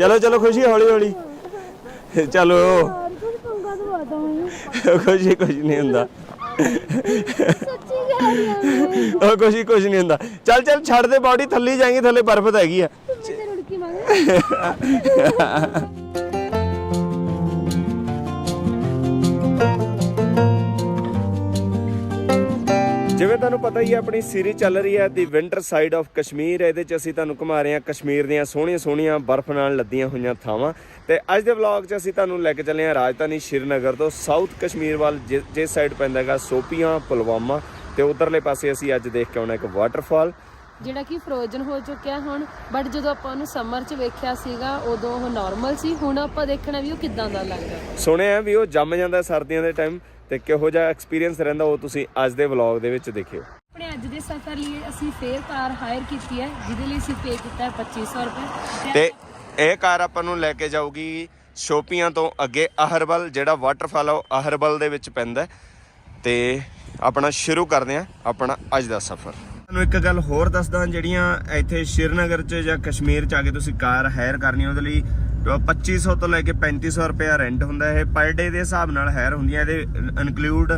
ਚਲੋ ਚਲੋ ਖੁਸ਼ੀ ਹੌਲੀ ਹੌਲੀ। ਚਲੋ। ਪੰਗਾ ਖੁਸ਼ੀ ਕੁਝ ਨਹੀਂ ਹੁੰਦਾ। ਸੱਚੀ ਹਾਂ ਉਹ ਖੁਸ਼ੀ ਕੁਝ ਨਹੀਂ ਹੁੰਦਾ। ਚੱਲ ਚੱਲ ਛੱਡ ਦੇ ਬਾਡੀ ਥੱਲੇ ਜਾਏਗੀ ਥੱਲੇ ਬਰਫ਼ ਹੈਗੀ ਆ। ਤੂੰ ਮੇਰੇ ਰੁੜਕੀ ਮੰਗ ਜਿਵੇਂ ਤੁਹਾਨੂੰ ਪਤਾ ਹੀ ਹੈ ਆਪਣੀ ਸੀਰੀਜ਼ ਚੱਲ ਰਹੀ ਹੈ ਦੀ ਵਿੰਟਰ ਸਾਈਡ ਆਫ ਕਸ਼ਮੀਰ। ਇਹਦੇ 'ਚ ਅਸੀਂ ਤੁਹਾਨੂੰ ਘੁਮਾ ਰਹੇ ਹਾਂ ਕਸ਼ਮੀਰ ਦੀਆਂ ਸੋਹਣੀਆਂ ਸੋਹਣੀਆਂ ਬਰਫ਼ ਨਾਲ ਲੱਦੀਆਂ ਹੋਈਆਂ ਥਾਵਾਂ। ਤੇ ਅੱਜ ਦੇ ਵਲੌਗ 'ਚ ਅਸੀਂ ਤੁਹਾਨੂੰ ਲੈ ਕੇ ਚੱਲੇ ਹਾਂ ਰਾਜਧਾਨੀ ਸ਼੍ਰੀਨਗਰ ਤੋਂ ਸਾਊਥ ਕਸ਼ਮੀਰ ਵੱਲ, ਜਿ- ਜਿਸ ਸਾਈਡ ਪੈਂਦਾ ਹੈਗਾ ਸੋਪੀਆਂ, ਪੁਲਵਾਮਾ। ਤੇ ਉਧਰਲੇ ਪਾਸੇ ਅਸੀਂ ਅੱਜ ਦੇਖ ਕੇ ਆਉਣਾ ਇੱਕ ਵਾਟਰਫਾਲ ਜਿਹੜਾ ਕਿ ਫਰੋਜ਼ਨ ਹੋ ਚੁੱਕਿਆ ਹੁਣ ਬਟ ਜਦੋਂ ਆਪਾਂ ਉਹਨੂੰ ਸਮਰ 'ਚ ਵੇਖਿਆ ਸੀਗਾ ਉਦੋਂ ਉਹ ਨਾਰਮਲ ਸੀ ਹੁਣ ਆਪਾਂ ਦੇਖਣਾ ਵੀ ਉਹ ਕਿੱਦਾਂ ਦਾ ਲੱਗਦਾ ਸੁਣਿਆ ਵੀ ਉਹ ਜੰਮ ਜਾਂਦਾ ਸਰਦੀਆਂ ਦੇ ਟਾਈਮ ਤੇ ਕਿਹੋ ਜਿਹਾ ਐਕਸਪੀਰੀਅੰਸ ਰਹਿੰਦਾ ਉਹ ਤੁਸੀਂ ਅੱਜ ਦੇ ਵਲੌਗ ਦੇ ਵਿੱਚ ਦੇਖਿਓ। ਆਪਣੇ ਅੱਜ ਦੇ ਸਫ਼ਰ ਲਈ ਅਸੀਂ ਫੇਰ ਕਾਰ ਹਾਇਰ ਕੀਤੀ ਹੈ ਜਿਹਦੇ ਲਈ ਅਸੀਂ ਪੇ ਕੀਤਾ ਹੈ 2500 ਰੁਪਏ। ਤੇ ਇਹ ਕਾਰ ਆਪਾਂ ਨੂੰ ਲੈ ਕੇ ਜਾਊਗੀ ਸ਼ੋਪੀਆਂ ਤੋਂ ਅੱਗੇ ਅਹਰਬਲ ਜਿਹੜਾ ਵਾਟਰਫਾਲ ਆ ਉਹ ਅਹਰਬਲ ਦੇ ਵਿੱਚ ਪੈਂਦਾ। ਤੇ ਆਪਣਾ ਸ਼ੁਰੂ ਕਰਦੇ ਹਾਂ ਆਪਣਾ ਅੱਜ ਦਾ ਸਫ਼ਰ। ਤੁਹਾਨੂੰ ਇੱਕ ਗੱਲ ਹੋਰ ਦੱਸਦਾ, ਜਿਹੜੀਆਂ ਇੱਥੇ ਸ਼੍ਰੀਨਗਰ 'ਚ ਜਾਂ ਕਸ਼ਮੀਰ 'ਚ ਆ ਕੇ ਤੁਸੀਂ ਕਾਰ ਹਾਇਰ ਕਰਨੀ, ਉਹਦੇ ਲਈ 2500 ਤੋਂ ਲੈ ਕੇ 3500 ਰੁਪਏ ਰੈਂਟ ਹੁੰਦਾ, ਇਹ ਪਰ ਡੇ ਦੇ ਹਿਸਾਬ ਨਾਲ ਹਾਇਰ ਹੁੰਦੀਆਂ, ਇਹਦੇ ਇਨਕਲੂਡ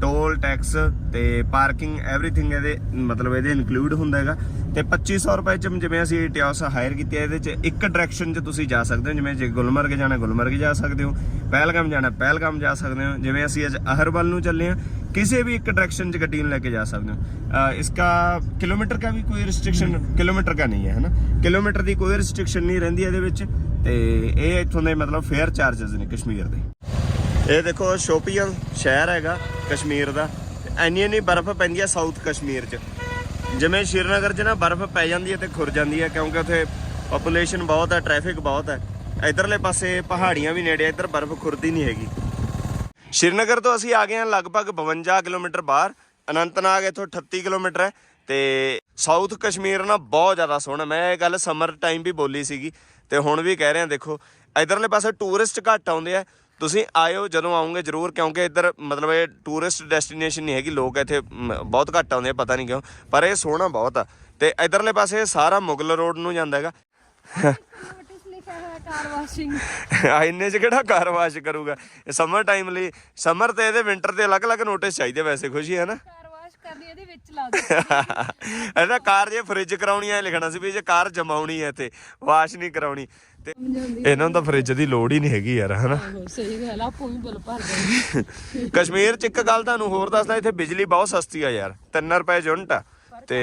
ਟੋਲ ਟੈਕਸ ਤੇ ਪਾਰਕਿੰਗ ਐਵਰੀਥਿੰਗ ਇਹਦੇ ਮਤਲਬ ਇਹਦੇ ਇਨਕਲੂਡ ਹੁੰਦਾ ਹੈਗਾ। ਤੇ 2500 ਰੁਪਏ ਚ ਜਿਵੇਂ ਅਸੀਂ ਏਟੀਆਸ ਹਾਇਰ ਕੀਤੀ ਹੈ ਇਹਦੇ ਚ ਇੱਕ ਡਾਇਰੈਕਸ਼ਨ ਚ ਤੁਸੀਂ ਜਾ ਸਕਦੇ ਹੋ ਜਿਵੇਂ ਜੇ ਗੁਲਮਰਗ ਜਾਣਾ ਗੁਲਮਰਗ ਜਾ ਸਕਦੇ ਹੋ ਪਹਿਲਗਾਮ ਜਾਣਾ ਪਹਿਲਗਾਮ ਜਾ ਸਕਦੇ ਹੋ ਜਿਵੇਂ ਅਸੀਂ ਅੱਜ ਅਹਰਵਲ ਨੂੰ ਚੱਲੇ ਹਾਂ ਕਿਸੇ ਵੀ ਇੱਕ ਡਾਇਰੈਕਸ਼ਨ ਚ ਗੱਡੀ ਨੂੰ ਲੈ ਕੇ ਜਾ ਸਕਦੇ ਹੋ। ਇਸ ਇਸਕਾ ਕਿਲੋਮੀਟਰ ਦਾ ਵੀ ਕੋਈ ਰੈਸਟ੍ਰਿਕਸ਼ਨ ਕਿਲੋਮੀਟਰ ਦਾ ਨਹੀਂ ਹੈ ਹਨਾ? ਕਿਲੋਮੀਟਰ ਦੀ ਕੋਈ ਰੈਸਟ੍ਰਿਕਸ਼ਨ ਨਹੀਂ ਰਹਿੰਦੀ ਇਹਦੇ ਵਿੱਚ ਤੇ ਇਹ ਇੱਥੋਂ ਦੇ ਮਤਲਬ ਫੇਅਰ ਚਾਰजेस ਨੇ ਕਸ਼ਮੀਰ ਦੇ। ਇਹ ਦੇਖੋ, ਸ਼ੋਪੀਅਨ ਸ਼ਹਿਰ ਹੈਗਾ ਕਸ਼ਮੀਰ ਦਾ। ਤੇ ਇੰਨੀ ਇੰਨੀ ਬਰਫ਼ ਪੈਂਦੀ ਹੈ ਸਾਊਥ ਕਸ਼ਮੀਰ 'ਚ। ਜਿਵੇਂ ਸ਼੍ਰੀਨਗਰ 'ਚ ਨਾ ਬਰਫ਼ ਪੈ ਜਾਂਦੀ ਹੈ ਤੇ ਖੁਰ ਜਾਂਦੀ ਹੈ, ਕਿਉਂਕਿ ਉੱਥੇ ਪੋਪੂਲੇਸ਼ਨ ਬਹੁਤ ਹੈ ਟ੍ਰੈਫਿਕ ਬਹੁਤ ਹੈ। ਇਧਰਲੇ ਪਾਸੇ ਪਹਾੜੀਆਂ ਵੀ ਨੇੜੇ ਇਧਰ ਬਰਫ਼ ਖੁਰਦੀ ਨਹੀਂ ਹੈਗੀ। ਸ਼੍ਰੀਨਗਰ ਤੋਂ ਅਸੀਂ ਆ ਗਏ ਹਾਂ ਲਗਭਗ 52 ਕਿਲੋਮੀਟਰ ਬਾਹਰ। ਅਨੰਤਨਾਗ ਇੱਥੋਂ 38 ਕਿਲੋਮੀਟਰ ਹੈ ਤੇ ਸਾਊਥ ਕਸ਼ਮੀਰ ਨਾ ਬਹੁਤ ਜ਼ਿਆਦਾ ਸੋਹਣਾ। ਮੈਂ ਇਹ ਗੱਲ ਸਮਰ ਟਾਈਮ ਵੀ ਬੋਲੀ ਸੀਗੀ ਤੇ ਹੁਣ ਵੀ ਕਹਿ ਰਿਹਾ, ਦੇਖੋ, ਇਧਰਲੇ ਪਾਸੇ ਟੂਰਿਸਟ ਘੱਟ ਆਉਂਦੇ ਆ। ਤੁਸੀਂ ਆਇਓ, ਜਦੋਂ ਆਉਂਗੇ ਜਰੂਰ, ਕਿਉਂਕਿ ਇੱਧਰ ਮਤਲਬ ਇਹ ਟੂਰਿਸਟ ਡੈਸਟੀਨੇਸ਼ਨ ਨਹੀਂ ਹੈਗੀ, ਲੋਕ ਇੱਥੇ ਬਹੁਤ ਘੱਟ ਆਉਂਦੇ ਪਤਾ ਨਹੀਂ ਕਿਉਂ। ਪਰ ਇਹ ਸੋਹਣਾ ਬਹੁਤ ਆ। ਤੇ ਇਧਰਲੇ ਪਾਸੇ ਸਾਰਾ ਮੁਗਲ ਰੋਡ ਨੂੰ ਜਾਂਦਾ ਹੈਗਾ। ਕਾਰ ਵਾਸ਼ਿੰਗ ਆ ਇੰਨੇ ਚ ਕਿਹੜਾ ਕਾਰ ਵਾਸ਼ ਕਰੂਗਾ? ਇਹ ਸਮਰ ਟਾਈਮ ਲਈ ਸਮਰ ਤੇ ਇਹਦੇ ਵਿੰਟਰ ਤੇ ਅਲੱਗ-ਅਲੱਗ ਨੋਟਿਸ ਚਾਹੀਦੇ ਵੈਸੇ, ਖੁਸ਼ੀ ਹੈ ਨਾ? ਕਰਨੀ ਇਹਦੇ ਵਿੱਚ ਲਾ ਦੇ ਇਹਦਾ ਕਾਰ ਜੇ ਫ੍ਰਿਜ ਕਰਾਉਣੀ ਹੈ ਲਿਖਣਾ ਸੀ ਵੀ ਜੇ ਕਾਰ ਜਮਾਉਣੀ ਹੈ ਤੇ ਵਾਸ਼ ਨਹੀਂ ਕਰਾਉਣੀ। ਤੇ ਇਹਨਾਂ ਨੂੰ ਤਾਂ ਫ੍ਰਿਜ ਦੀ ਲੋੜ ਹੀ ਨਹੀਂ ਹੈਗੀ ਯਾਰ ਹਨਾ? ਸਹੀ ਗੱਲ ਆ ਵੀ ਬਿੱਲ ਭਰ ਦੇ ਕਸ਼ਮੀਰ ਚ ਇੱਕ ਗੱਲ ਤੁਹਾਨੂੰ ਹੋਰ ਦੱਸਦਾ ਇੱਥੇ ਬਿਜਲੀ ਬਹੁਤ ਸਸਤੀ ਆ ਯਾਰ 3 ਰੁਪਏ ਯੂਨਿਟ ਆ ਤੇ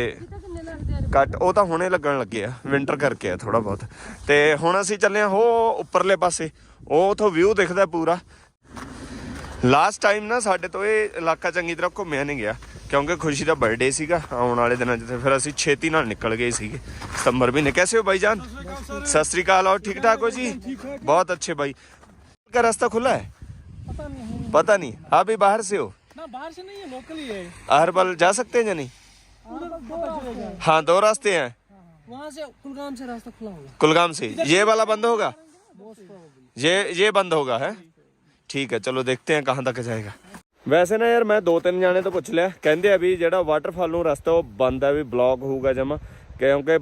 ਕੱਟ ਉਹ ਤਾਂ ਹੁਣੇ ਲੱਗਣ ਲੱਗੇ ਆ ਵਿੰਟਰ ਕਰਕੇ ਆ ਥੋੜਾ ਬਹੁਤ। ਤੇ ਹੁਣ ਅਸੀਂ ਚੱਲੇ ਆ ਹੋ ਉੱਪਰਲੇ ਪਾਸੇ ਉਹ ਉਥੋਂ ਵਿਊ ਦਿਖਦਾ ਪੂਰਾ ਲਾਸਟ ਟਾਈਮ ਨਾ ਸਾਡੇ ਤੋਂ ਇਹ ਇਲਾਕਾ ਚੰਗੀ ਤਰ੍ਹਾਂ ਘੁੰਮਿਆ ਨਹੀਂ ਗਿਆ ਕਿਉਂਕਿ ਖੁਸ਼ੀ ਦਾ ਬਰਥਡੇ ਸੀਗਾ ਆਉਣ ਵਾਲੇ ਦਿਨਾਂ 'ਚ ਤੇ ਫਿਰ ਅਸੀਂ ਛੇਤੀ ਨਾਲ ਨਿਕਲ ਗਏ ਸੀਗੇ ਸਤੰਬਰ ਮਹੀਨੇ कैसे हो भाईजान सत श्री अकाल और ठीक ठाक हो जी बहुत अच्छे भाई का रास्ता खुला है पता नहीं पता नहीं आप भी बाहर से हो ना बाहर से नहीं है लोकल ही है अहरबल जा सकते हैं या नहीं उधर पता चलेगा हाँ दो रास्ते हैं वहाँ से कुलगाम से रास्ता खुला होगा कुलगाम से ये वाला बंद होगा मोस्ट प्रोबेबली ये ये बंद होगा है ਠੀਕ ਹੈ ਚਲੋ ਦੇਖਤੇ ਹਾਂ ਕਹਾਂ ਤੱਕ ਜਾਏਗਾ। ਵੈਸੇ ਨਾ ਯਾਰ ਮੈਂ ਦੋ ਤਿੰਨ ਜਾਣੇ ਤੋਂ ਪੁੱਛ ਲਿਆ। ਕਹਿੰਦੇ ਆ ਵੀ ਜਿਹੜਾ ਵਾਟਰਫਾਲ ਨੂੰ ਰਸਤਾ ਉਹ ਬੰਦ ਆ ਵੀ ਬਲੌਕ ਹੋਊਗਾ ਜਮਾ। ਕਿਉਂਕਿ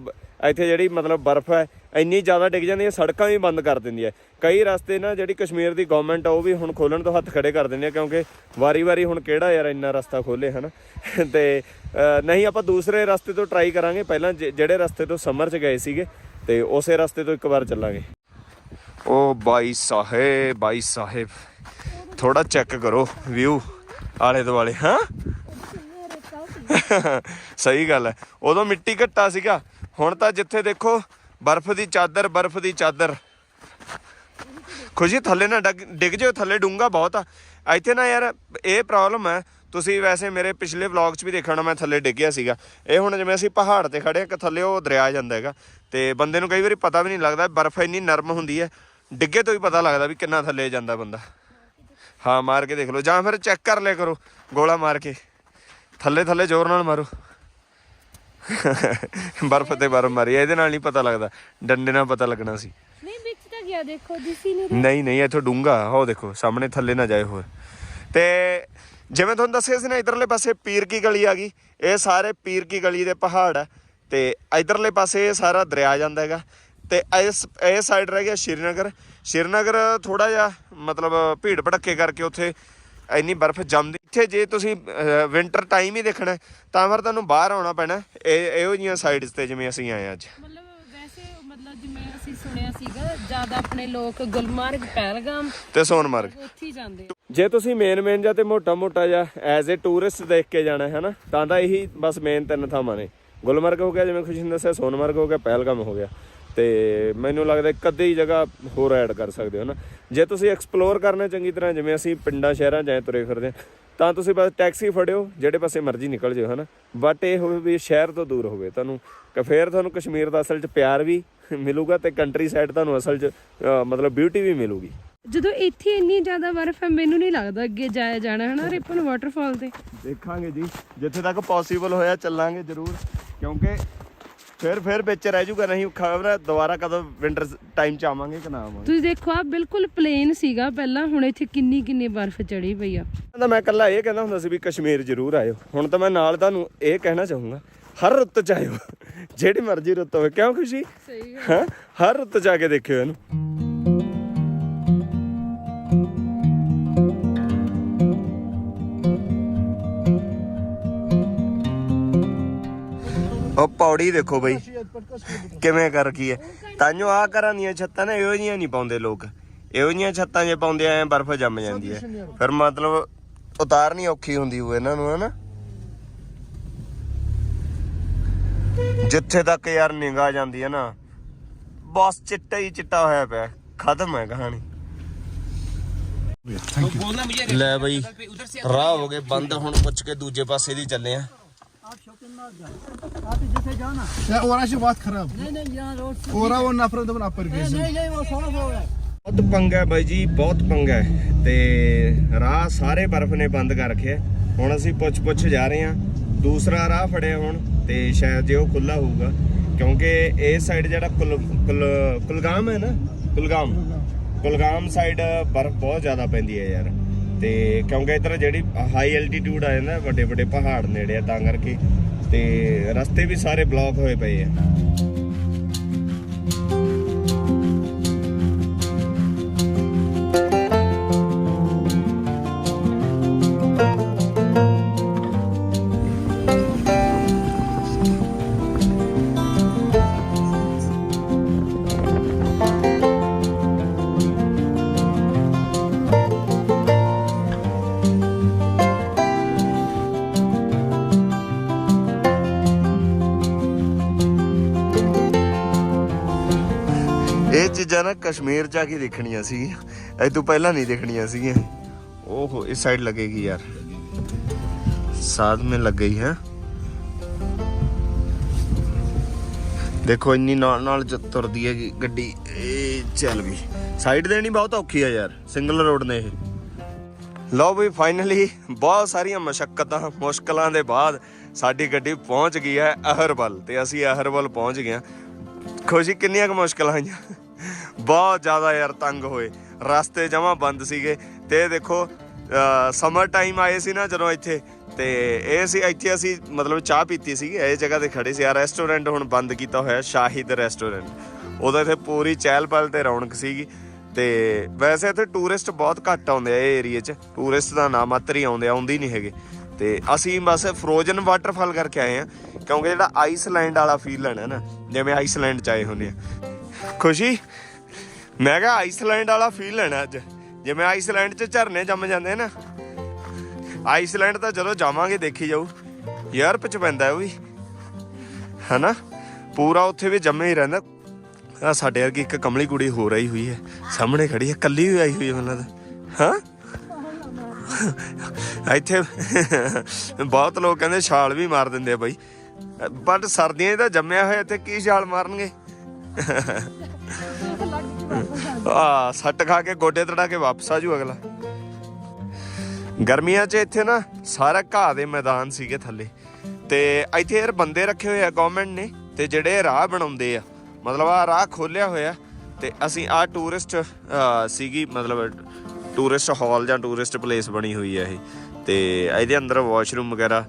ਇੱਥੇ ਜਿਹੜੀ ਮਤਲਬ ਬਰਫ਼ ਹੈ ਇੰਨੀ ਜ਼ਿਆਦਾ ਡਿੱਗ ਜਾਂਦੀ ਹੈ ਸੜਕਾਂ ਵੀ ਬੰਦ ਕਰ ਦਿੰਦੀ ਹੈ। ਕਈ ਰਸਤੇ ਨਾ ਜਿਹੜੀ ਕਸ਼ਮੀਰ ਦੀ ਗਵਰਨਮੈਂਟ ਆ ਉਹ ਵੀ ਹੁਣ ਖੋਲਣ ਤੋਂ ਹੱਥ ਖੜੇ ਕਰ ਦਿੰਦੀ ਹੈ ਕਿਉਂਕਿ ਵਾਰੀ-ਵਾਰੀ ਹੁਣ ਕਿਹੜਾ ਯਾਰ ਇੰਨਾ ਰਸਤਾ ਖੋਲੇ ਹਨਾ? ਤੇ ਨਹੀਂ ਆਪਾਂ ਦੂਸਰੇ ਰਸਤੇ ਤੋਂ ਟਰਾਈ ਕਰਾਂਗੇ। ਪਹਿਲਾਂ ਜਿਹੜੇ ਰਸਤੇ ਤੋਂ ਸਮਰ 'ਚ ਗਏ ਸੀਗੇ ਤੇ ਉਸੇ ਰਸਤੇ ਤੋਂ ਇੱਕ ਵਾਰ ਚੱਲਾਂਗੇ। ਓ ਬਾਈ ਸਾਹਿਬ ਬਾਈ ਸਾਹਿਬ। ਥੋੜਾ ਚੈੱਕ ਕਰੋ ਵਿਊ ਆਲੇ ਦੁਆਲੇ, ਹਾਂ? ਸਹੀ ਗੱਲ ਹੈ। ਉਦੋਂ ਮਿੱਟੀ ਘੱਟਾ ਸੀਗਾ। ਹੁਣ ਤਾਂ ਜਿੱਥੇ ਦੇਖੋ, ਬਰਫ਼ ਦੀ ਚਾਦਰ, ਬਰਫ਼ ਦੀ ਚਾਦਰ। ਖੁਸ਼ੀ, ਥੱਲੇ ਨਾ ਡਿੱਗ- ਡਿੱਗ ਜਾਓ ਥੱਲੇ ਡੂੰਗਾ ਬਹੁਤ ਆ। ਇੱਥੇ ਨਾ ਯਾਰ, ਇਹ ਪ੍ਰੋਬਲਮ ਹੈ, ਤੁਸੀਂ ਵੈਸੇ ਮੇਰੇ ਪਿਛਲੇ ਵਲੌਗ 'ਚ ਵੀ ਦੇਖਣਾ ਮੈਂ ਥੱਲੇ ਡਿੱਗਿਆ ਸੀਗਾ। ਇਹ ਹੁਣ ਜਿਵੇਂ ਅਸੀਂ ਪਹਾੜ ਤੇ ਖੜੇ ਆ ਕਿ ਥੱਲੇ ਉਹ ਦਰਿਆ ਜਾਂਦਾ ਹੈਗਾ। ਤੇ ਬੰਦੇ ਨੂੰ ਕਈ ਵਾਰੀ ਪਤਾ ਵੀ ਨਹੀਂ ਲੱਗਦਾ, ਬਰਫ਼ ਇੰਨੀ ਨਰਮ ਹੁੰਦੀ ਹੈ। ਡਿੱਗੇ ਤੋਂ ਹੀ ਪਤਾ ਲੱਗਦਾ ਵੀ ਕਿੰਨਾ ਥੱਲੇ ਜਾਂਦਾ ਬੰਦਾ। ਹਾਂ ਮਾਰ ਕੇ ਦੇਖ ਲਓ। ਜਾਂ ਫਿਰ ਚੈੱਕ ਕਰ ਲਿਆ ਕਰੋ ਗੋਲਾ ਮਾਰ ਕੇ। ਥੱਲੇ ਥੱਲੇ ਜ਼ੋਰ ਨਾਲ ਮਾਰੋ। ਬਰਫ਼ ਤੇ ਬਰਫ਼ ਮਾਰੀ ਇਹਦੇ ਨਾਲ ਨਹੀਂ ਪਤਾ ਲੱਗਦਾ। ਡੰਡੇ ਨਾਲ ਪਤਾ ਲੱਗਣਾ ਸੀ। ਨਹੀਂ ਵਿੱਚ ਤਾਂ ਗਿਆ ਦੇਖੋ ਦਿਸੀ ਨਹੀਂ ਨਹੀਂ ਨਹੀਂ ਇੱਥੋਂ ਡੂੰਗਾ ਉਹ ਦੇਖੋ ਸਾਹਮਣੇ ਥੱਲੇ ਨਾ ਜਾਏ ਹੋਏ ਤੇ ਜਿਵੇਂ ਤੁਹਾਨੂੰ ਦੱਸਿਆ ਸੀ ਨਾ ਇਧਰਲੇ ਪਾਸੇ ਪੀਰ ਕੀ ਗਲੀ ਆ ਗਈ। ਇਹ ਸਾਰੇ ਪੀਰ ਕੀ ਗਲੀ ਦੇ ਪਹਾੜ ਆ। ਤੇ ਇਧਰਲੇ ਪਾਸੇ ਇਹ ਸਾਰਾ ਦਰਿਆ ਜਾਂਦਾ ਹੈਗਾ। ਤੇ ਇਸ ਇਹ ਸਾਈਡ ਰਹਿ ਗਿਆ ਸ਼੍ਰੀਨਗਰ। ਸ਼੍ਰੀਨਗਰ ਥੋੜਾ ਜਿਹਾ ਮਤਲਬ ਭੀੜ ਭੜੱਕੇ ਕਰਕੇ ਉੱਥੇ ਇੰਨੀ ਬਰਫ਼ ਜੰਮਦੀ। ਇੱਥੇ ਜੇ ਤੁਸੀਂ ਵਿੰਟਰ ਟਾਈਮ ਹੀ ਦੇਖਣਾ ਤਾਂ ਫਿਰ ਤੁਹਾਨੂੰ ਬਾਹਰ ਆਉਣਾ ਪੈਣਾ। ਇਹ ਇਹੋ ਜੀਆਂ ਸਾਈਡਸ ਤੇ ਜਿਵੇਂ ਅਸੀਂ ਆਏ ਅੱਜ। ਮਤਲਬ ਵੈਸੇ ਮਤਲਬ ਜਿਵੇਂ ਅਸੀਂ ਸੁਣਿਆ ਸੀਗਾ ਜ਼ਿਆਦਾ ਆਪਣੇ ਲੋਕ ਗੁਲਮਾਰਗ ਪਹਿਲਗਾਮ ਤੇ ਸੋਨਮਰਗ। ਉੱਥੇ ਜਾਂਦੇ ਜੇ ਤੁਸੀਂ ਮੇਨ ਮੇਨ ਜਾਂ ਤੇ ਮੋਟਾ ਮੋਟਾ ਜਾਂ ਐਜ਼ ਅ ਟੂਰਿਸਟ ਦੇਖ ਕੇ ਜਾਣਾ ਹੈ ਨਾ ਤਾਂ ਤਾਂ ਇਹੀ ਬਸ ਮੇਨ ਤਿੰਨ ਥਾਵਾਂ ਨੇ। ਗੁਲਮਰਗ ਹੋ ਗਿਆ ਜਿਵੇਂ ਖੁਸ਼ੀ ਨੇ ਦੱਸਿਆ ਸੋਨਮਰਗ ਹੋ ਗਿਆ ਪਹਿਲਗਾਮ ਹੋ ਗਿਆ। ਤੇ ਮੈਨੂੰ ਲੱਗਦਾ ਇੱਕ ਅੱਧੀ ਹੀ ਜਗ੍ਹਾ ਹੋਰ ਐਡ ਕਰ ਸਕਦੇ ਹੋ ਨਾ। ਜੇ ਤੁਸੀਂ ਐਕਸਪਲੋਰ ਕਰਨਾ ਚੰਗੀ ਤਰ੍ਹਾਂ ਜਿਵੇਂ ਅਸੀਂ ਪਿੰਡਾਂ ਸ਼ਹਿਰਾਂ ਜਾਏ ਤੁਰੇ ਫਿਰਦੇ ਹਾਂ ਤਾਂ ਤੁਸੀਂ ਬਸ ਟੈਕਸੀ ਫੜਿਓ ਜਿਹੜੇ ਪਾਸੇ ਮਰਜ਼ੀ ਨਿਕਲ ਜਿਓ ਹਨਾ। ਬਟ ਇਹ ਹੋਵੇ ਵੀ ਸ਼ਹਿਰ ਤੋਂ ਦੂਰ ਹੋਵੇ ਤੁਹਾਨੂੰ ਕਿ ਫੇਰ ਤੁਹਾਨੂੰ ਕਸ਼ਮੀਰ ਦਾ ਅਸਲ 'ਚ ਪਿਆਰ ਵੀ ਮਿਲੂਗਾ ਤੇ ਕੰਟਰੀ ਸਾਈਡ ਤੁਹਾਨੂੰ ਅਸਲ 'ਚ ਮਤਲਬ ਬਿਊਟੀ ਵੀ ਮਿਲੂਗੀ। ਜਦੋਂ ਇੱਥੇ ਇੰਨੀ ਜ਼ਿਆਦਾ ਬਰਫ਼ ਹੈ ਮੈਨੂੰ ਨਹੀਂ ਲੱਗਦਾ ਅੱਗੇ ਜਾਇਆ ਜਾਣਾ ਹਨਾ ਰਿਪਨ ਵਾਟਰਫਾਲ ਤੇ। ਦੇਖਾਂਗੇ ਜੀ ਜਿੱਥੇ ਤੱਕ ਪੋਸੀਬਲ ਹੋਇਆ ਚੱਲਾਂਗੇ ਜ਼ਰੂਰ ਕਿਉਂਕਿ ਫਿਰ ਫਿਰ ਵਿੱਚ ਰਹਿ ਜੂਗਾ ਨਹੀਂ ਖਬਰ ਦੁਬਾਰਾ ਕਦੋਂ ਵਿੰਟਰ ਟਾਈਮ ਚ ਆਵਾਂਗੇ ਕਿ ਨਾ ਆਵਾਂਗੇ? ਤੁਸੀਂ ਦੇਖੋ ਆ ਬਿਲਕੁਲ ਪਲੇਨ ਸੀਗਾ ਪਹਿਲਾਂ ਹੁਣ ਇੱਥੇ ਕਿੰਨੀ ਕਿੰਨੀ ਬਰਫ਼ ਚੜੀ ਪਈ ਆ। ਤਾਂ ਮੈਂ ਇਕੱਲਾ ਇਹ ਕਹਿੰਦਾ ਹੁੰਦਾ ਸੀ ਵੀ ਕਸ਼ਮੀਰ ਜ਼ਰੂਰ ਆਇਓ। ਹੁਣ ਤਾਂ ਮੈਂ ਨਾਲ ਤੁਹਾਨੂੰ ਇਹ ਕਹਿਣਾ ਚਾਹੂੰਗਾ ਹਰ ਰੁੱਤ ਚ ਆਇਓ ਜਿਹੜੀ ਮਰਜ਼ੀ ਰੁੱਤ ਹੋਵੇ ਕਿਉਂ ਖੁਸ਼ੀ? ਸਹੀ ਹਾਂ? ਹਰ ਰੁੱਤ ਜਾ ਕੇ ਦੇਖਿਓ ਇਹਨੂੰ। ਪੌੜੀ ਦੇਖੋ ਬਈ। ਕਿਵੇਂ ਕਰ ਕੀ ਹੈ? ਤਾਂਯੋ ਆ ਘਰਾਂ ਦੀਆਂ ਛੱਤਾਂ ਨੇ ਇਹੋ ਜੀਆਂ ਨਹੀਂ ਪਾਉਂਦੇ ਲੋਕ। ਇਹੋ ਜੀਆਂ ਛੱਤਾਂ ਜੇ ਪਾਉਂਦੇ ਆ ਬਰਫ਼ ਜੰਮ ਜਾਂਦੀ ਹੈ। ਫਿਰ ਮਤਲਬ ਉਤਾਰਨੀ ਔਖੀ ਹੁੰਦੀ ਹੋਏ ਇਹਨਾਂ ਨੂੰ ਹਨਾ। ਜਿੱਥੇ ਤੱਕ ਯਾਰ ਨਿਗਾਹ ਜਾਂਦੀ ਹੈ ਨਾ, ਬਸ ਚਿੱਟਾ ਹੀ ਚਿੱਟਾ ਹੋਇਆ ਪਿਆ। ਖਤਮ ਹੈ ਕਹਾਣੀ। ਲੈ ਬਈ, ਰਾਹ ਹੋ ਗਏ, ਬੰਦ। ਹੁਣ ਪੁੱਛ ਕੇ ਦੂਜੇ ਪਾਸੇ ਦੀ ਚੱਲੇ ਆ। Abi cese cana. Ya uğraşı vat kharab. Ne ne ya road. Ora ਬਹੁਤ ਪੰਗਾ ਹੈ ਬਾਈ ਜੀ ਬਹੁਤ ਪੰਗਾ ਹੈ। ਤੇ ਰਾਹ ਸਾਰੇ ਬਰਫ਼ ਨੇ ਬੰਦ ਕਰ ਰੱਖਿਆ ਹੁਣ ਅਸੀਂ ਪੁੱਛ ਪੁੱਛ ਜਾ ਰਹੇ ਹਾਂ। ਦੂਸਰਾ ਰਾਹ ਫੜਿਆ ਹੁਣ ਤੇ ਸ਼ਾਇਦ ਜੇ ਉਹ ਖੁੱਲਾ ਹੋਊਗਾ। ਕਿਉਂਕਿ ਇਹ ਸਾਈਡ ਜਿਹੜਾ ਕੁਲਗਾਮ ਹੈ ਨਾ ਕੁਲਗਾਮ। ਕੁਲਗਾਮ ਸਾਈਡ ਬਰਫ਼ ਬਹੁਤ ਜ਼ਿਆਦਾ ਪੈਂਦੀ ਹੈ ਯਾਰ। ਤੇ ਕਿਉਂਕਿ ਇਧਰ ਜਿਹੜੀ ਹਾਈ ਐਲਟੀਟਿਊਡ ਆ ਜਾਂਦਾ ਵੱਡੇ ਵੱਡੇ ਪਹਾੜ ਨੇੜੇ ਆ ਤਾਂ ਕਰਕੇ ਤੇ ਰਸਤੇ ਵੀ ਸਾਰੇ ਬਲੌਕ ਹੋਏ ਪਏ ਆ। ਕਸ਼ਮੀਰ ਜਾ ਕੇ ਦੇਖਣੀਆਂ ਸੀ ਇਹ ਤੋਂ ਪਹਿਲਾਂ ਨਹੀਂ ਦੇਖਣੀਆਂ ਸੀਗੀਆਂ ਓਹੋ ਇਸ ਸਾਈਡ ਲੱਗੇਗੀ ਯਾਰ ਸਾਥ में लग गई है ਦੇਖੋ ਇੰਨੀ ਨਾਲ ਨਾਲ ਚ ਤੁਰਦੀ ਹੈਗੀ ਗੱਡੀ ਇਹ ਚੱਲ ਵੀ ਸਾਈਡ ਦੇਣੀ ਬਹੁਤ ਔਖੀ ਆ ਯਾਰ ਸਿੰਗਲ ਰੋਡ ਨੇ ਇਹ ਲਓ ਵੀ ਫਾਈਨਲੀ ਬਹੁਤ ਸਾਰੀਆਂ ਮਸ਼ੱਕਤਾਂ ਮੁਸ਼ਕਲਾਂ ਦੇ ਬਾਅਦ ਸਾਡੀ ਗੱਡੀ ਪਹੁੰਚ ਗਈ ਹੈ ਅਹਰਬਲ ਤੇ ਅਸੀਂ ਅਹਰਬਲ ਪਹੁੰਚ ਗਏ ਹਾਂ ਖੁਸ਼ੀ ਕਿੰਨੀਆਂ ਕੁ ਮੁਸ਼ਕਲਾਂ ਆਈਆਂ ਬਹੁਤ ਜ਼ਿਆਦਾ ਯਾਰ ਤੰਗ ਹੋਏ। ਰਸਤੇ ਜਮਾ ਬੰਦ ਸੀਗੇ। ਤੇ ਇਹ ਦੇਖੋ ਸਮਰ ਟਾਈਮ ਆਏ ਸੀ ਨਾ ਜਦੋਂ ਇੱਥੇ, ਤੇ ਇਹ ਸੀ ਇੱਥੇ ਅਸੀਂ ਮਤਲਬ ਚਾਹ ਪੀਤੀ ਸੀ ਇਹ ਜਗ੍ਹਾ ਤੇ ਖੜੇ ਸੀ। ਆ ਰੈਸਟੋਰੈਂਟ ਹੁਣ ਬੰਦ ਕੀਤਾ ਹੋਇਆ, ਸ਼ਾਹਿਦ ਰੈਸਟੋਰੈਂਟ ਉਹਦਾ ਇੱਥੇ ਪੂਰੀ ਚਹਿਲ ਪਹਿਲ ਤੇ ਰੌਣਕ ਸੀਗੀ। ਤੇ ਵੈਸੇ ਇੱਥੇ ਟੂਰਿਸਟ ਬਹੁਤ ਘੱਟ ਆਉਂਦੇ ਆ ਇਹ ਏਰੀਆ 'ਚ। ਟੂਰਿਸਟ ਦਾ ਨਾਮ ਮਾਤਰ ਹੀ ਆਉਂਦੇ ਆ, ਆਉਂਦੀ ਨਹੀਂ ਹੈਗੇ। ਤੇ ਅਸੀਂ ਬਸ ਫਰੋਜ਼ਨ ਵਾਟਰਫਾਲ ਕਰਕੇ ਆਏ ਆ, ਕਿਉਂਕਿ ਜਿਹੜਾ ਆਈਸਲੈਂਡ ਵਾਲਾ ਫੀਲ ਲੈਣਾ ਨਾ, ਜਿਵੇਂ ਆਈਸਲੈਂਡ ਚ ਆਏ ਹੁੰਦੇ ਆ। ਖੁਸ਼ੀ? ਮੈਂ ਕਿਹਾ ਆਈਸਲੈਂਡ ਵਾਲਾ ਫੀਲ ਲੈਣਾ ਅੱਜ। ਜਿਵੇਂ ਆਈਸਲੈਂਡ 'ਚ ਝਰਨੇ ਜੰਮ ਜਾਂਦੇ ਨਾ, ਆਈਸਲੈਂਡ ਤਾਂ ਜਦੋਂ ਜਾਵਾਂਗੇ ਦੇਖੀ ਜਾਊ। ਯੂਰਪ 'ਚ ਪੈਂਦਾ ਉਹ ਵੀ। ਹਨਾ? ਪੂਰਾ ਉੱਥੇ ਵੀ ਜੰਮੇ ਹੀ ਰਹਿੰਦਾ। ਆ ਸਾਡੇ ਵਰਗੀ ਇੱਕ ਕਮਲੀ ਕੁੜੀ ਹੋ ਰਹੀ ਹੋਈ ਹੈ। ਸਾਹਮਣੇ ਖੜੀ ਹੈ, ਕੱਲੀ ਹੋਈ ਆਈ ਹੋਈ ਹੈ ਮੈਨੂੰ ਲੱਗਦਾ ਹਾਂ? ਇੱਥੇ ਬਹੁਤ ਲੋਕ ਕਹਿੰਦੇ ਛਾਲ ਵੀ ਮਾਰ ਦਿੰਦੇ ਆ ਬਾਈ। ਬਟ ਸਰਦੀਆਂ 'ਚ ਤਾਂ ਜੰਮਿਆ ਹੋਇਆ, ਇੱਥੇ ਕੀ ਛਾਲ ਮਾਰਨਗੇ? ਆ ਸੱਟ ਖਾ ਕੇ ਗੋਡੇ ਤੜਾ ਕੇ ਵਾਪਸ ਆ ਜੂ ਅਗਲਾ। ਗਰਮੀਆਂ 'ਚ ਇੱਥੇ ਨਾ ਸਾਰਾ ਘਾਹ ਦੇ ਮੈਦਾਨ ਸੀਗੇ ਥੱਲੇ। ਤੇ ਇੱਥੇ ਯਾਰ ਬੰਦੇ ਰੱਖੇ ਹੋਏ ਆ ਗਵਰਨਮੈਂਟ ਨੇ, ਤੇ ਜਿਹੜੇ ਰਾਹ ਬਣਾਉਂਦੇ ਆ, ਮਤਲਬ ਆ ਰਾਹ ਖੋਲਿਆ ਹੋਇਆ, ਤੇ ਅਸੀਂ ਆ ਟੂਰਿਸਟ ਸੀਗੀ, ਮਤਲਬ ਟੂਰਿਸਟ ਹਾਲ ਜਾਂ ਟੂਰਿਸਟ ਪਲੇਸ ਬਣੀ ਹੋਈ ਹੈ ਇਹ। ਤੇ ਇਹਦੇ ਅੰਦਰ ਵਾਸ਼ਰੂਮ ਵਗੈਰਾ,